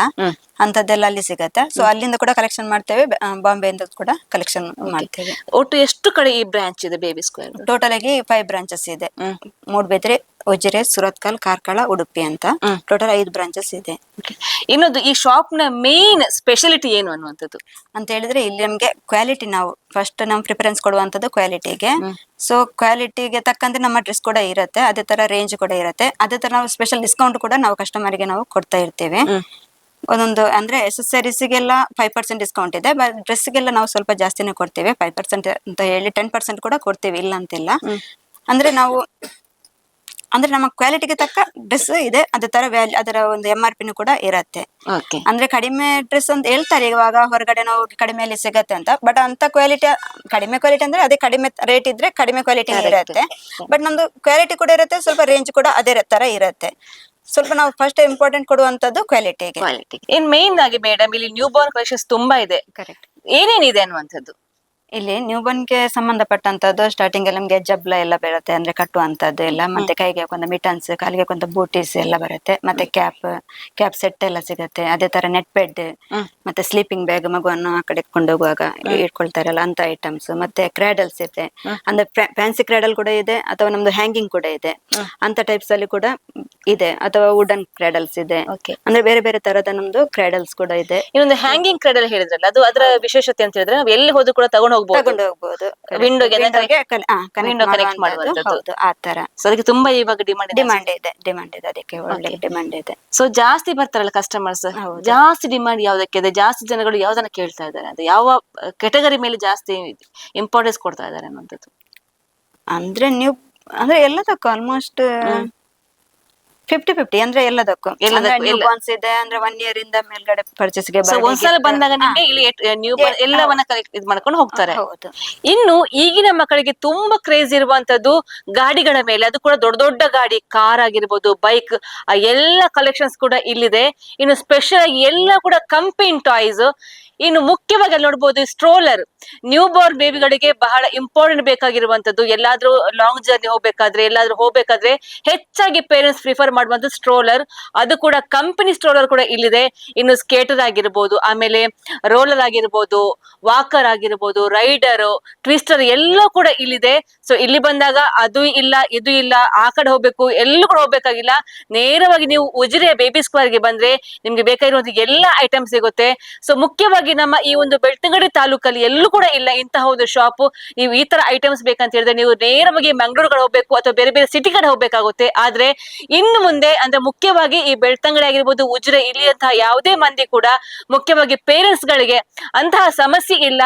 ಅಂತದ್ದೆಲ್ಲ ಅಲ್ಲಿ ಸಿಗತ್ತೆ. ಸೊ ಅಲ್ಲಿಂದ ಕೂಡ ಕಲೆಕ್ಷನ್ ಮಾಡ್ತೇವೆ. ಬಾಂಬೆ ಇಂದ ಕೂಡ ಕಲೆಕ್ಷನ್ ಮಾಡ್ತೇವೆ. ಒಟ್ಟು ಎಷ್ಟು ಕಡೆ ಈ ಬ್ರಾಂಚ್ ಇದೆ ಬೇಬಿ ಸ್ಕ್ವೇರ್ ಟೋಟಲ್ ಆಗಿ ಫೈವ್ ಬ್ರಾಂಚಸ್ ಇದೆ. ಮೂಡ್ಬೇದ್ರೆ ಮೂಡ್ಬಿದ್ರೆ ಸುರತ್ಕಲ್ ಕಾರ್ಕಳ ಉಡುಪಿ ಅಂತ ಟೋಟಲ್ ಐದು ಬ್ರಾಂಚಸ್ ಇದೆ. ಇನ್ನೊಂದು ಈ ಶಾಪ್ನ ಮೇನ್ ಸ್ಪೆಷಾಲಿಟಿ ಏನು ಅನ್ನುವಂಥದ್ದು? ಅಂತ ಹೇಳಿದ್ರೆ ಇಲ್ಲಿ ನಮ್ಗೆ ಕ್ವಾಲಿಟಿ ನಾವು ಫಸ್ಟ್ ನಾವು ಪ್ರಿಫರೆನ್ಸ್ ಕೊಡುವಂತದ್ದು ಕ್ವಾಲಿಟಿಗೆ ಸೊ ಕ್ವಾಲಿಟಿಗೆ ತಕ್ಕಂತೆ ನಮ್ಮ ಡ್ರೆಸ್ ಕೂಡ ಇರುತ್ತೆ. ಅದೇ ತರ ರೇಂಜ್ ಕೂಡ ಇರುತ್ತೆ. ಅದೇ ತರ ನಾವು ಸ್ಪೆಷಲ್ ಡಿಸ್ಕೌಂಟ್ ಕೂಡ ನಾವು ಕಸ್ಟಮರ್ಗೆ ನಾವು ಕೊಡ್ತಾ ಇರ್ತೀವಿ. ಒಂದೊಂದು ಅಂದ್ರೆ ಎಸೆಸರೀಸ್ಗೆಲ್ಲ ಫೈವ್ ಪರ್ಸೆಂಟ್ ಡಿಸ್ಕೌಂಟ್ ಇದೆ ಬಟ್ ಡ್ರೆಸ್ಗೆಲ್ಲ ನಾವು ಸ್ವಲ್ಪ ಜಾಸ್ತಿನೇ ಕೊಡ್ತೀವಿ. ಫೈವ್ ಪರ್ಸೆಂಟ್ ಅಂತ ಹೇಳಿ ಟೆನ್ ಪರ್ಸೆಂಟ್ ಕೂಡ ಕೊಡ್ತೀವಿ ಇಲ್ಲ ಅಂತಿಲ್ಲ. ಅಂದ್ರೆ ನಾವು ಅಂದ್ರೆ ನಮ್ಮ ಕ್ವಾಲಿಟಿಗೆ ತಕ್ಕ ಡ್ರೆಸ್ ಇದೆ ಅದೇ ತರ ವ್ಯಾಲ್ಯೂ ಅದರ ಒಂದು ಎಂ ಆರ್ ಪಿನೂ ಕೂಡ ಇರತ್ತೆ. ಅಂದ್ರೆ ಕಡಿಮೆ ಡ್ರೆಸ್ ಅಂತ ಹೇಳ್ತಾರೆ ಇವಾಗ ಹೊರಗಡೆ ನಾವು ಕಡಿಮೆಯಲ್ಲಿ ಸಿಗತ್ತೆ ಅಂತ. ಬಟ್ ಅಂತ ಕ್ವಾಲಿಟಿ ಕಡಿಮೆ ಕ್ವಾಲಿಟಿ ಅಂದ್ರೆ ಅದೇ ಕಡಿಮೆ ರೇಟ್ ಇದ್ರೆ ಕಡಿಮೆ ಕ್ವಾಲಿಟಿ ಇರುತ್ತೆ. ಬಟ್ ನಮ್ದು ಕ್ವಾಲಿಟಿ ಕೂಡ ಇರುತ್ತೆ ಸ್ವಲ್ಪ ರೇಂಜ್ ಕೂಡ ಅದೇ ತರ ಇರುತ್ತೆ. ಸ್ವಲ್ಪ ನಾವು ಫಸ್ಟ್ ಇಂಪಾರ್ಟೆಂಟ್ ಕೊಡುವಂತದ್ದು ಕ್ವಾಲಿಟಿಗೆ ಕ್ವಾಲಿಟಿ ಇನ್ ಮೇನ್ ಆಗಿ ಮೇಡಮ್ ಇಲ್ಲಿ ನ್ಯೂ ಬಾರ್ನ್ ಕಲೆಕ್ಷನ್ಸ್ ತುಂಬಾ ಇದೆ. ಕರೆಕ್ಟ್ ಏನೇನಿದೆ ಅನ್ನುವಂಥದ್ದು? ಇಲ್ಲಿ ನ್ಯೂ ಗೆ ಸಂಬಂಧಪಟ್ಟಂತದ್ದು ಸ್ಟಾರ್ಟಿಂಗ್ ಅಲ್ಲಿ ನಮ್ಗೆ ಜಬ್ಲ ಎಲ್ಲ ಬರುತ್ತೆ ಅಂದ್ರೆ ಕಟ್ಟುವಂತದ್ದು ಎಲ್ಲ. ಮತ್ತೆ ಕೈಗೆ ಒಂದು ಮಿಟನ್ಸ್ ಕಾಲಿಗೆ ಒಂದು ಬೂಟೀಸ್ ಎಲ್ಲ ಬರುತ್ತೆ. ಮತ್ತೆ ಕ್ಯಾಪ್ ಕ್ಯಾಪ್ ಸೆಟ್ ಎಲ್ಲ ಸಿಗುತ್ತೆ. ಅದೇ ತರ ನೆಟ್ ಬೆಡ್ ಮತ್ತೆ ಸ್ಲೀಪಿಂಗ್ ಬ್ಯಾಗ್ ಮಗುವನ್ನು ಆ ಕಡೆ ಕೊಂಡೋಗುವಾಗ ಇಟ್ಕೊಳ್ತಾರಲ್ಲ ಅಂತ ಐಟಮ್ಸ್ ಮತ್ತೆ ಕ್ರಾಡಲ್ಸ್ ಇದೆ. ಅಂದ್ರೆ ಫ್ಯಾನ್ಸಿ ಕ್ರಾಡಲ್ ಕೂಡ ಇದೆ ಅಥವಾ ನಮ್ದು ಹ್ಯಾಂಗಿಂಗ್ ಕೂಡ ಇದೆ. ಅಂತ ಟೈಪ್ಸ್ ಅಲ್ಲಿ ಕೂಡ ಇದೆ ಅಥವಾ ವುಡನ್ ಕ್ರಾಡಲ್ಸ್ ಇದೆ. ಅಂದ್ರೆ ಬೇರೆ ಬೇರೆ ತರದ ನಮ್ದು ಕ್ರಾಡಲ್ಸ್ ಕೂಡ ಇದೆ. ಇನ್ನೊಂದು ಹ್ಯಾಂಗಿಂಗ್ ಕ್ರಾಡಲ್ ಹೇಳಿದ್ರಲ್ಲ ಅದು ಅದರ ವಿಶೇಷತೆ ಅಂತ ಹೇಳಿದ್ರೆ ಎಲ್ಲಿ ಹೋದ್ರು ಕೂಡ ತಗೊಂಡು ತಗೊಂಡು ಹೋಗ್ಬೋದು ಕಲ್- ಆ, ಮಾಡುವಂತದ್ದು. ತರ. ಸೊ ಅದಕ್ಕೆ ತುಂಬಾ ಇವಾಗ ಡಿಮಾಂಡ್ ಇದೆ. ಡಿಮಾಂಡ್ ಇದೆ ಡಿಮಾಂಡ್ ಇದೆ. ಅದಕ್ಕೆ ಒಳ್ಳೆ ಡಿಮಾಂಡ್ ಇದೆ. ಸೊ ಜಾಸ್ತಿ ಬರ್ತಾರಲ್ಲ ಕಸ್ಟಮರ್ಸ್. ಜಾಸ್ತಿ ಡಿಮಾಂಡ್ ಯಾವ್ದಕ್ಕೆ ಇದೆ? ಜಾಸ್ತಿ ಜನಗಳು ಯಾವ್ದನ್ನ ಕೇಳ್ತಾ ಇದ್ದಾರೆ? ಅದು ಯಾವ ಕೆಟಗರಿ ಮೇಲೆ ಜಾಸ್ತಿ ಇಂಪಾರ್ಟೆನ್ಸ್ ಕೊಡ್ತಾ ಇದ್ದಾರೆ ಅನ್ನೋಂಥದ್ದು ಅಂದ್ರೆ ನೀವು ಅಂದ್ರೆ ಎಲ್ಲದಕ್ಕೂ ಆಲ್ಮೋಸ್ಟ್ ಫಿಫ್ಟಿ ಫಿಫ್ಟಿ ಅಂದ್ರೆ ಎಲ್ಲದಕ್ಕೂ. ಎಲ್ಲದಕ್ಕೂ, ಎಲ್ಲ. ಬಾನ್ಸ್ ಇದೆ ಅಂದ್ರೆ ಒನ್ ಇಯರ್ ಇಂದ ಮೇಲ್ಗಡೆ ಪರ್ಚೇಸ್ಗೆ ಸೊ birthday ಒಂದ್ಸಲ gift- ಬಂದಾಗ ನಿಮಗೆ ಇಲ್ಲಿ ನ್ಯೂ ಎಲ್ಲವನ್ನ ಕಲೆಕ್ಟ್ ಇದು ಮಾಡ್ಕೊಂಡು ಹೋಗ್ತಾರೆ. ಹೌದು. ಇನ್ನು ಈಗಿನ ಮಕ್ಕಳಿಗೆ ತುಂಬಾ ಕ್ರೇಜ್ ಇರುವಂತದ್ದು ಗಾಡಿಗಳ ಮೇಲೆ. ಅದು ಕೂಡ ದೊಡ್ಡ ದೊಡ್ಡ ಗಾಡಿ ಕಾರ್ ಆಗಿರ್ಬೋದು ಬೈಕ್ ಆ ಎಲ್ಲ ಕಲೆಕ್ಷನ್ಸ್ ಕೂಡ ಇಲ್ಲಿದೆ. ಇನ್ನು ಸ್ಪೆಷಲ್ ಆಗಿ ಎಲ್ಲ ಕೂಡ ಕಂಪೆನ್ ಟಾಯ್ಸ್ ಇನ್ನು ಮುಖ್ಯವಾಗಿ ಅಲ್ಲಿ ನೋಡಬಹುದು ಸ್ಟ್ರೋಲರ್ ನ್ಯೂ ಬಾರ್ನ್ ಬೇಬಿಗಳಿಗೆ ಬಹಳ ಇಂಪಾರ್ಟೆಂಟ್ ಬೇಕಾಗಿರುವಂತದ್ದು ಎಲ್ಲಾದ್ರೂ ಲಾಂಗ್ ಜರ್ನಿ ಹೋಗ್ಬೇಕಾದ್ರೆ, ಎಲ್ಲಾದ್ರೂ ಹೋಗ್ಬೇಕಾದ್ರೆ ಹೆಚ್ಚಾಗಿ ಪೇರೆಂಟ್ಸ್ ಪ್ರಿಫರ್ ಮಾಡುವಂತ ಸ್ಟ್ರೋಲರ್ ಅದು ಕೂಡ ಕಂಪನಿ ಸ್ಟ್ರೋಲರ್ ಕೂಡ ಇಲ್ಲಿದೆ. ಇನ್ನು ಸ್ಕೇಟರ್ ಆಗಿರ್ಬೋದು, ಆಮೇಲೆ ರೋಲರ್ ಆಗಿರ್ಬೋದು ವಾಕರ್ ಆಗಿರ್ಬೋದು ರೈಡರ್ ಟ್ವಿಸ್ಟರ್ ಎಲ್ಲ ಕೂಡ ಇಲ್ಲಿದೆ. ಸೊ ಇಲ್ಲಿ ಬಂದಾಗ ಅದು ಇಲ್ಲ, ಇದು ಇಲ್ಲ, ಆ ಕಡೆ ಹೋಗ್ಬೇಕು, ಎಲ್ಲೂ ಕೂಡ ಹೋಗ್ಬೇಕಾಗಿಲ್ಲ. ನೇರವಾಗಿ ನೀವು ಉಜಿರೆ ಬೇಬಿ ಸ್ಕ್ವೇರ್ಗೆ ಬಂದ್ರೆ ನಿಮ್ಗೆ ಬೇಕಾಗಿರುವಂತ ಎಲ್ಲ ಐಟಮ್ ಸಿಗುತ್ತೆ. ಸೊ ಮುಖ್ಯವಾಗಿ ನಮ್ಮ ಈ ಒಂದು ಬೆಳ್ತಂಗಡಿ ತಾಲೂಕಲ್ಲಿ ಎಲ್ಲೂ ಕೂಡ ಇಲ್ಲ ಇಂತಹ ಒಂದು ಶಾಪ್ ನೀವು ಈ ತರ ಐಟಮ್ಸ್ ಬೇಕಂತ ಹೇಳಿದ್ರೆ ನೀವು ನೇರವಾಗಿ ಮಂಗಳೂರು ಕಡೆ ಹೋಗ್ಬೇಕು ಅಥವಾ ಬೇರೆ ಬೇರೆ ಸಿಟಿ ಕಡೆ ಹೋಗ್ಬೇಕಾಗುತ್ತೆ. ಆದ್ರೆ ಇನ್ನು ಮುಂದೆ ಅಂದ್ರೆ ಮುಖ್ಯವಾಗಿ ಈ ಬೆಳ್ತಂಗಡಿ ಆಗಿರ್ಬೋದು, ಉಜ್ರೆ ಇಲ್ಲಿಯಂತಹ ಯಾವುದೇ ಮಂದಿ ಕೂಡ ಮುಖ್ಯವಾಗಿ ಪೇರೆಂಟ್ಸ್ ಗಳಿಗೆ ಅಂತಹ ಸಮಸ್ಯೆ ಇಲ್ಲ.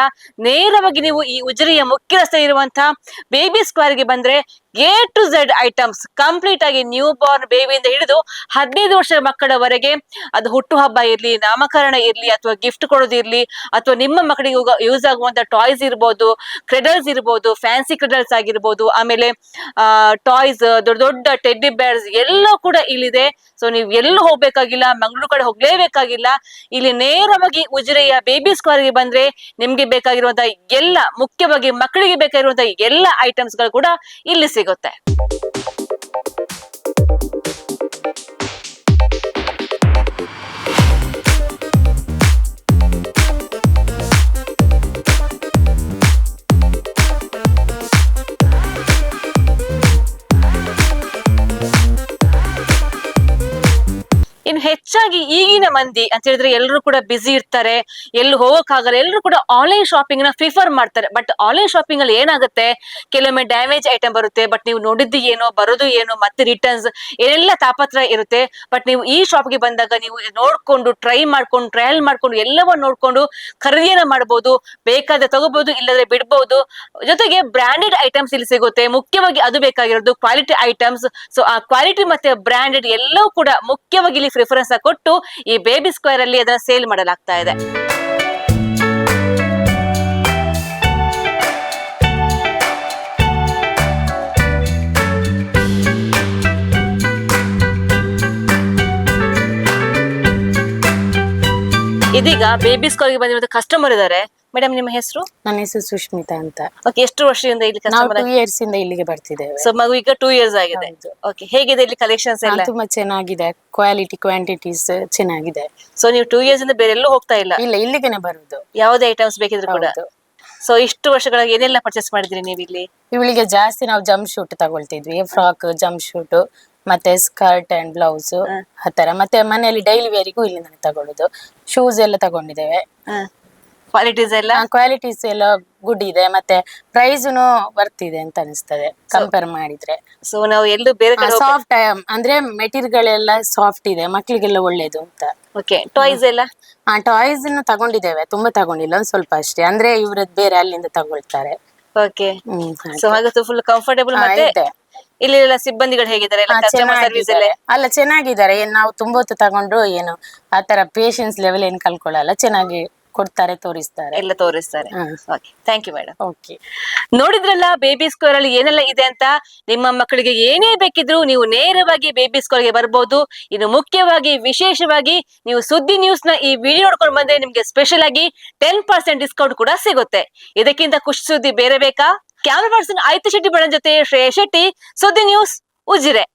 ನೇರವಾಗಿ ನೀವು ಈ ಉಜ್ರೆಯ ಮುಖ್ಯ ರಸ್ತೆ ಇರುವಂತಹ ಬೇಬಿ ಸ್ಕ್ವೇರ್ಗೆ ಬಂದ್ರೆ A to Z items complete ಆಗಿ ನ್ಯೂ ಬಾರ್ನ್ ಬೇಬಿಯಿಂದ ಹಿಡಿದು ಹದಿನೈದು ವರ್ಷದ ಮಕ್ಕಳವರೆಗೆ ಅದು ಹುಟ್ಟುಹಬ್ಬ ಇರಲಿ, ನಾಮಕರಣ ಇರ್ಲಿ ಅಥವಾ ಗಿಫ್ಟ್ ಕೊಡೋದಿರ್ಲಿ ಅಥವಾ ನಿಮ್ಮ ಮಕ್ಕಳಿಗೆ ಯೂಸ್ ಆಗುವಂತ ಟಾಯ್ಸ್ ಇರ್ಬೋದು ಕ್ರೆಡಲ್ಸ್ ಇರ್ಬೋದು ಫ್ಯಾನ್ಸಿ ಕ್ರೆಡಲ್ಸ್ ಆಗಿರ್ಬೋದು, ಆಮೇಲೆ ಟಾಯ್ಸ್ ದೊಡ್ಡ ದೊಡ್ಡ ಟೆಡ್ಡಿ ಬೇರ್ಸ್ ಎಲ್ಲ ಕೂಡ ಇಲ್ಲಿದೆ. ಸೊ ನೀವು ಎಲ್ಲೂ ಹೋಗ್ಬೇಕಾಗಿಲ್ಲ, ಮಂಗಳೂರು ಕಡೆ ಹೋಗ್ಲೇಬೇಕಾಗಿಲ್ಲ. ಇಲ್ಲಿ ನೇರವಾಗಿ ಉಜಿರೆಯ ಬೇಬಿ ಸ್ಕ್ವಾರ್ಗೆ ಬಂದ್ರೆ ನಿಮ್ಗೆ ಬೇಕಾಗಿರುವಂತಹ ಎಲ್ಲ ಮುಖ್ಯವಾಗಿ ಮಕ್ಕಳಿಗೆ ಬೇಕಾಗಿರುವಂತಹ ಎಲ್ಲ ಐಟಮ್ಸ್ಗಳು ಕೂಡ ಇಲ್ಲಿ ಸಿಗುತ್ತೆ ಸಿಗುತ್ತೆ. ಇನ್ನು ಹೆಚ್ಚಾಗಿ ಈಗಿನ ಮಂದಿ ಅಂತ ಹೇಳಿದ್ರೆ ಎಲ್ಲರೂ ಕೂಡ ಬಿಸಿ ಇರ್ತಾರೆ ಎಲ್ಲೂ ಹೋಗೋಕ್ಕಾಗಲ್ಲ ಎಲ್ಲರೂ ಕೂಡ ಆನ್ಲೈನ್ ಶಾಪಿಂಗ್ನ ಪ್ರಿಫರ್ ಮಾಡ್ತಾರೆ. ಬಟ್ ಆನ್ಲೈನ್ ಶಾಪಿಂಗ್ ಅಲ್ಲಿ ಏನಾಗುತ್ತೆ? ಕೆಲವೊಮ್ಮೆ ಡ್ಯಾಮೇಜ್ ಐಟಮ್ ಬರುತ್ತೆ ಬಟ್ ನೀವು ನೋಡಿದ್ದು ಏನೋ, ಬರೋದು ಏನೋ, ಮತ್ತೆ ರಿಟರ್ನ್ಸ್ ಏನೆಲ್ಲ ತಾಪತ್ರ ಇರುತ್ತೆ. ಬಟ್ ನೀವು ಈ ಶಾಪ್ಗೆ ಬಂದಾಗ ನೀವು ನೋಡ್ಕೊಂಡು ಟ್ರೈ ಮಾಡ್ಕೊಂಡು ಟ್ರಯಲ್ ಮಾಡ್ಕೊಂಡು, ಎಲ್ಲವನ್ನ ನೋಡ್ಕೊಂಡು ಖರೀದಿಯನ್ನ ಮಾಡಬಹುದು ಬೇಕಾದ್ರೆ ತಗೋಬಹುದು ಇಲ್ಲದ್ರೆ ಬಿಡ್ಬಹುದು ಜೊತೆಗೆ ಬ್ರಾಂಡೆಡ್ ಐಟಮ್ಸ್ ಇಲ್ಲಿ ಸಿಗುತ್ತೆ. ಮುಖ್ಯವಾಗಿ ಅದು ಬೇಕಾಗಿರೋದು ಕ್ವಾಲಿಟಿ ಐಟಮ್ಸ್ ಸೊ ಆ ಕ್ವಾಲಿಟಿ ಮತ್ತೆ ಬ್ರಾಂಡೆಡ್ ಎಲ್ಲವೂ ಕೂಡ ಮುಖ್ಯವಾಗಿ ಇಲ್ಲಿ ಪ್ರಿಫರೆನ್ಸ್ ಕೊಟ್ಟು ಈ ಬೇಬಿ ಸ್ಕ್ವೇರ್ ಅಲ್ಲಿ ಅದನ್ನ ಸೇಲ್ ಮಾಡಲಾಗ್ತಾ ಇದೆ. ಇದೀಗ ಬೇಬಿ ಸ್ಕೋರ್ಗೆ ಬಂದಿರುವಂತ ಕಸ್ಟಮರ್ ಇದ್ದಾರೆ ಮೇಡಮ್ ನಿಮ್ಮ ಹೆಸರು? ನನ್ನ ಹೆಸರು ಸುಷ್ಮಿತಾ ಅಂತ. ಓಕೆ ಎಷ್ಟು ವರ್ಷದಿಂದ ಇಲ್ಲಿ ನಾವು ಕಸ್ಟಮರ್ ಟೂ ಇಯರ್ಸ್ ಇಂದ ಇಲ್ಲಿಗೆ ಬರ್ತಿದ್ದೇವೆ. ಸೊ ಮಗು ಈಗ ಟೂ ಇಯರ್ಸ್ ಆಗಿದೆ. ಹೌದು. ಓಕೆ ಹೇಗಿದೆ ಇಲ್ಲಿ ಕಲೆಕ್ಷನ್ಸ್ ಹಾ, ಎಲ್ಲ ತುಂಬಾ ಚೆನ್ನಾಗಿದೆ. ಕ್ವಾಲಿಟಿ ಕ್ವಾಂಟಿಟೀಸ್ ಚೆನ್ನಾಗಿದೆ. ಸೊ ನೀವು ಟೂ ಇಯರ್ಸ್ ಇಂದ ಬೇರೆ ಎಲ್ಲೂ ಹೋಗ್ತಾ ಇಲ್ಲ? ಇಲ್ಲ ಇಲ್ಲಿಗೆನೆ ಬರುದು. ಯಾವುದೇ ಐಟಮ್ಸ್ ಬೇಕಿದ್ರು ಕೂಡ? ಹೌದು. ಸೊ ಇಷ್ಟು ವರ್ಷಗಳ ಏನೆಲ್ಲ ಪರ್ಚೇಸ್ ಮಾಡಿದ್ರಿ ನೀವು ಇಲ್ಲಿ? ಇವಳಿಗೆ ಜಾಸ್ತಿ ನಾವು ಜಂಪ್ ಶೂಟ್ ತಗೊಳ್ತಿದ್ವಿ. ಫ್ರಾಕ್ ಜಂಪ್ ಶೂಟ್ ಮತ್ತೆ ಸ್ಕರ್ಟ್ ಅಂಡ್ ಬ್ಲೌಸ್ ಆತರ ಮತ್ತೆ ಮನೆಯಲ್ಲಿ ಡೈಲಿ ವೇರಿಗೂ ಇಲ್ಲಿ ಇಲ್ಲಿಂದ ತಗೊಳ್ಳುದು ಶೂಸ್ ಎಲ್ಲ ತಗೊಂಡಿದ್ದೇವೆ. ಕ್ವಾಲಿಟೀಸ್ ಎಲ್ಲ? ಕ್ವಾಲಿಟೀಸ್ ಎಲ್ಲ ಗುಡ್ ಇದೆ. ಮತ್ತೆ ಪ್ರೈಸ್ನು ಬರ್ತಿದೆ ಅಂತ ಅನಿಸ್ತದೆ ಕಂಪೇರ್ ಮಾಡಿದ್ರೆ. ಸೊ ನಾವು ಎಲ್ಲೂ ಬೇರೆ ಸಾಫ್ಟ್ ಅಂದ್ರೆ ಮೆಟೀರಿಯಲ್ಗಳೆಲ್ಲ ಎಲ್ಲ ಸಾಫ್ಟ್ ಇದೆ ಮಕ್ಳಿಗೆಲ್ಲ ಒಳ್ಳೇದು ಅಂತ. ಓಕೆ ಟಾಯ್ಸ್ ಎಲ್ಲ? ಆ ಟಾಯ್ಸ್ ತಗೊಂಡಿದ್ದೇವೆ. ತುಂಬಾ ತಗೊಂಡಿಲ್ಲ ಒಂದ್ ಸ್ವಲ್ಪ ಅಷ್ಟೇ. ಅಂದ್ರೆ ಇವ್ರದ್ ಬೇರೆ ಅಲ್ಲಿಂದ ತಗೊಳ್ತಾರೆ. ಓಕೆ. ಸೊ ಹಾಗೆ. ಫುಲ್ ಕಂಫರ್ಟೇಬಲ್ ಮತ್ತೆ. ಇಲ್ಲಿ ಎಲ್ಲ ಸಿಬ್ಬಂದಿಗಳು ಹೇಗಿದ್ದಾರೆ? ಅಲ್ಲ? ಚೆನ್ನಾಗಿದ್ದಾರೆ. ಏನ್ ನಾವು ತುಂಬಾ ಹೊತ್ತು ತಗೊಂಡ್ರು ಏನು ಆತರ ಪೇಶನ್ಸ್ ಲೆವೆಲ್ ಏನ್ ಕಲ್ಕೊಳ್ಳಲ್ಲ ಚೆನ್ನಾಗಿ ಕೊಡ್ತಾರೆ ತೋರಿಸ್ತಾರೆ. ಎಲ್ಲ ತೋರಿಸ್ತಾರೆ. ಥ್ಯಾಂಕ್ ಯು ಮೇಡಮ್ ಓಕೆ ನೋಡಿದ್ರಲ್ಲ ಬೇಬಿ ಸ್ಕ್ವೇರ್ ಅಲ್ಲಿ ಏನೆಲ್ಲ ಇದೆ ಅಂತ? ನಿಮ್ಮ ಮಕ್ಕಳಿಗೆ ಏನೇ ಬೇಕಿದ್ರು ನೀವು ನೇರವಾಗಿ ಬೇಬಿ ಸ್ಕ್ವೇರ್ಗೆ ಬರ್ಬೋದು. ಇನ್ನು ಮುಖ್ಯವಾಗಿ ವಿಶೇಷವಾಗಿ ನೀವು ಸುದ್ದಿ ನ್ಯೂಸ್ನ ಈ ವಿಡಿಯೋ ನೋಡ್ಕೊಂಡು ಬಂದ್ರೆ ನಿಮ್ಗೆ ಸ್ಪೆಷಲ್ ಆಗಿ ಟೆನ್ ಪರ್ಸೆಂಟ್ ಡಿಸ್ಕೌಂಟ್ ಕೂಡ ಸಿಗುತ್ತೆ. ಇದಕ್ಕಿಂತ ಖುಷಿ ಸುದ್ದಿ ಬೇರೆ ಬೇಕಾ? ಕ್ಯಾಮ್ರಾ ಪರ್ಸನ್ ಆಯ್ತು ಶೆಟ್ಟಿ ಬಣ್ಣ ಜೊತೆ ಶ್ರೇಯ ಶೆಟ್ಟಿ. ಸುದ್ದಿ ನ್ಯೂಸ್ ಉಜಿರೆ.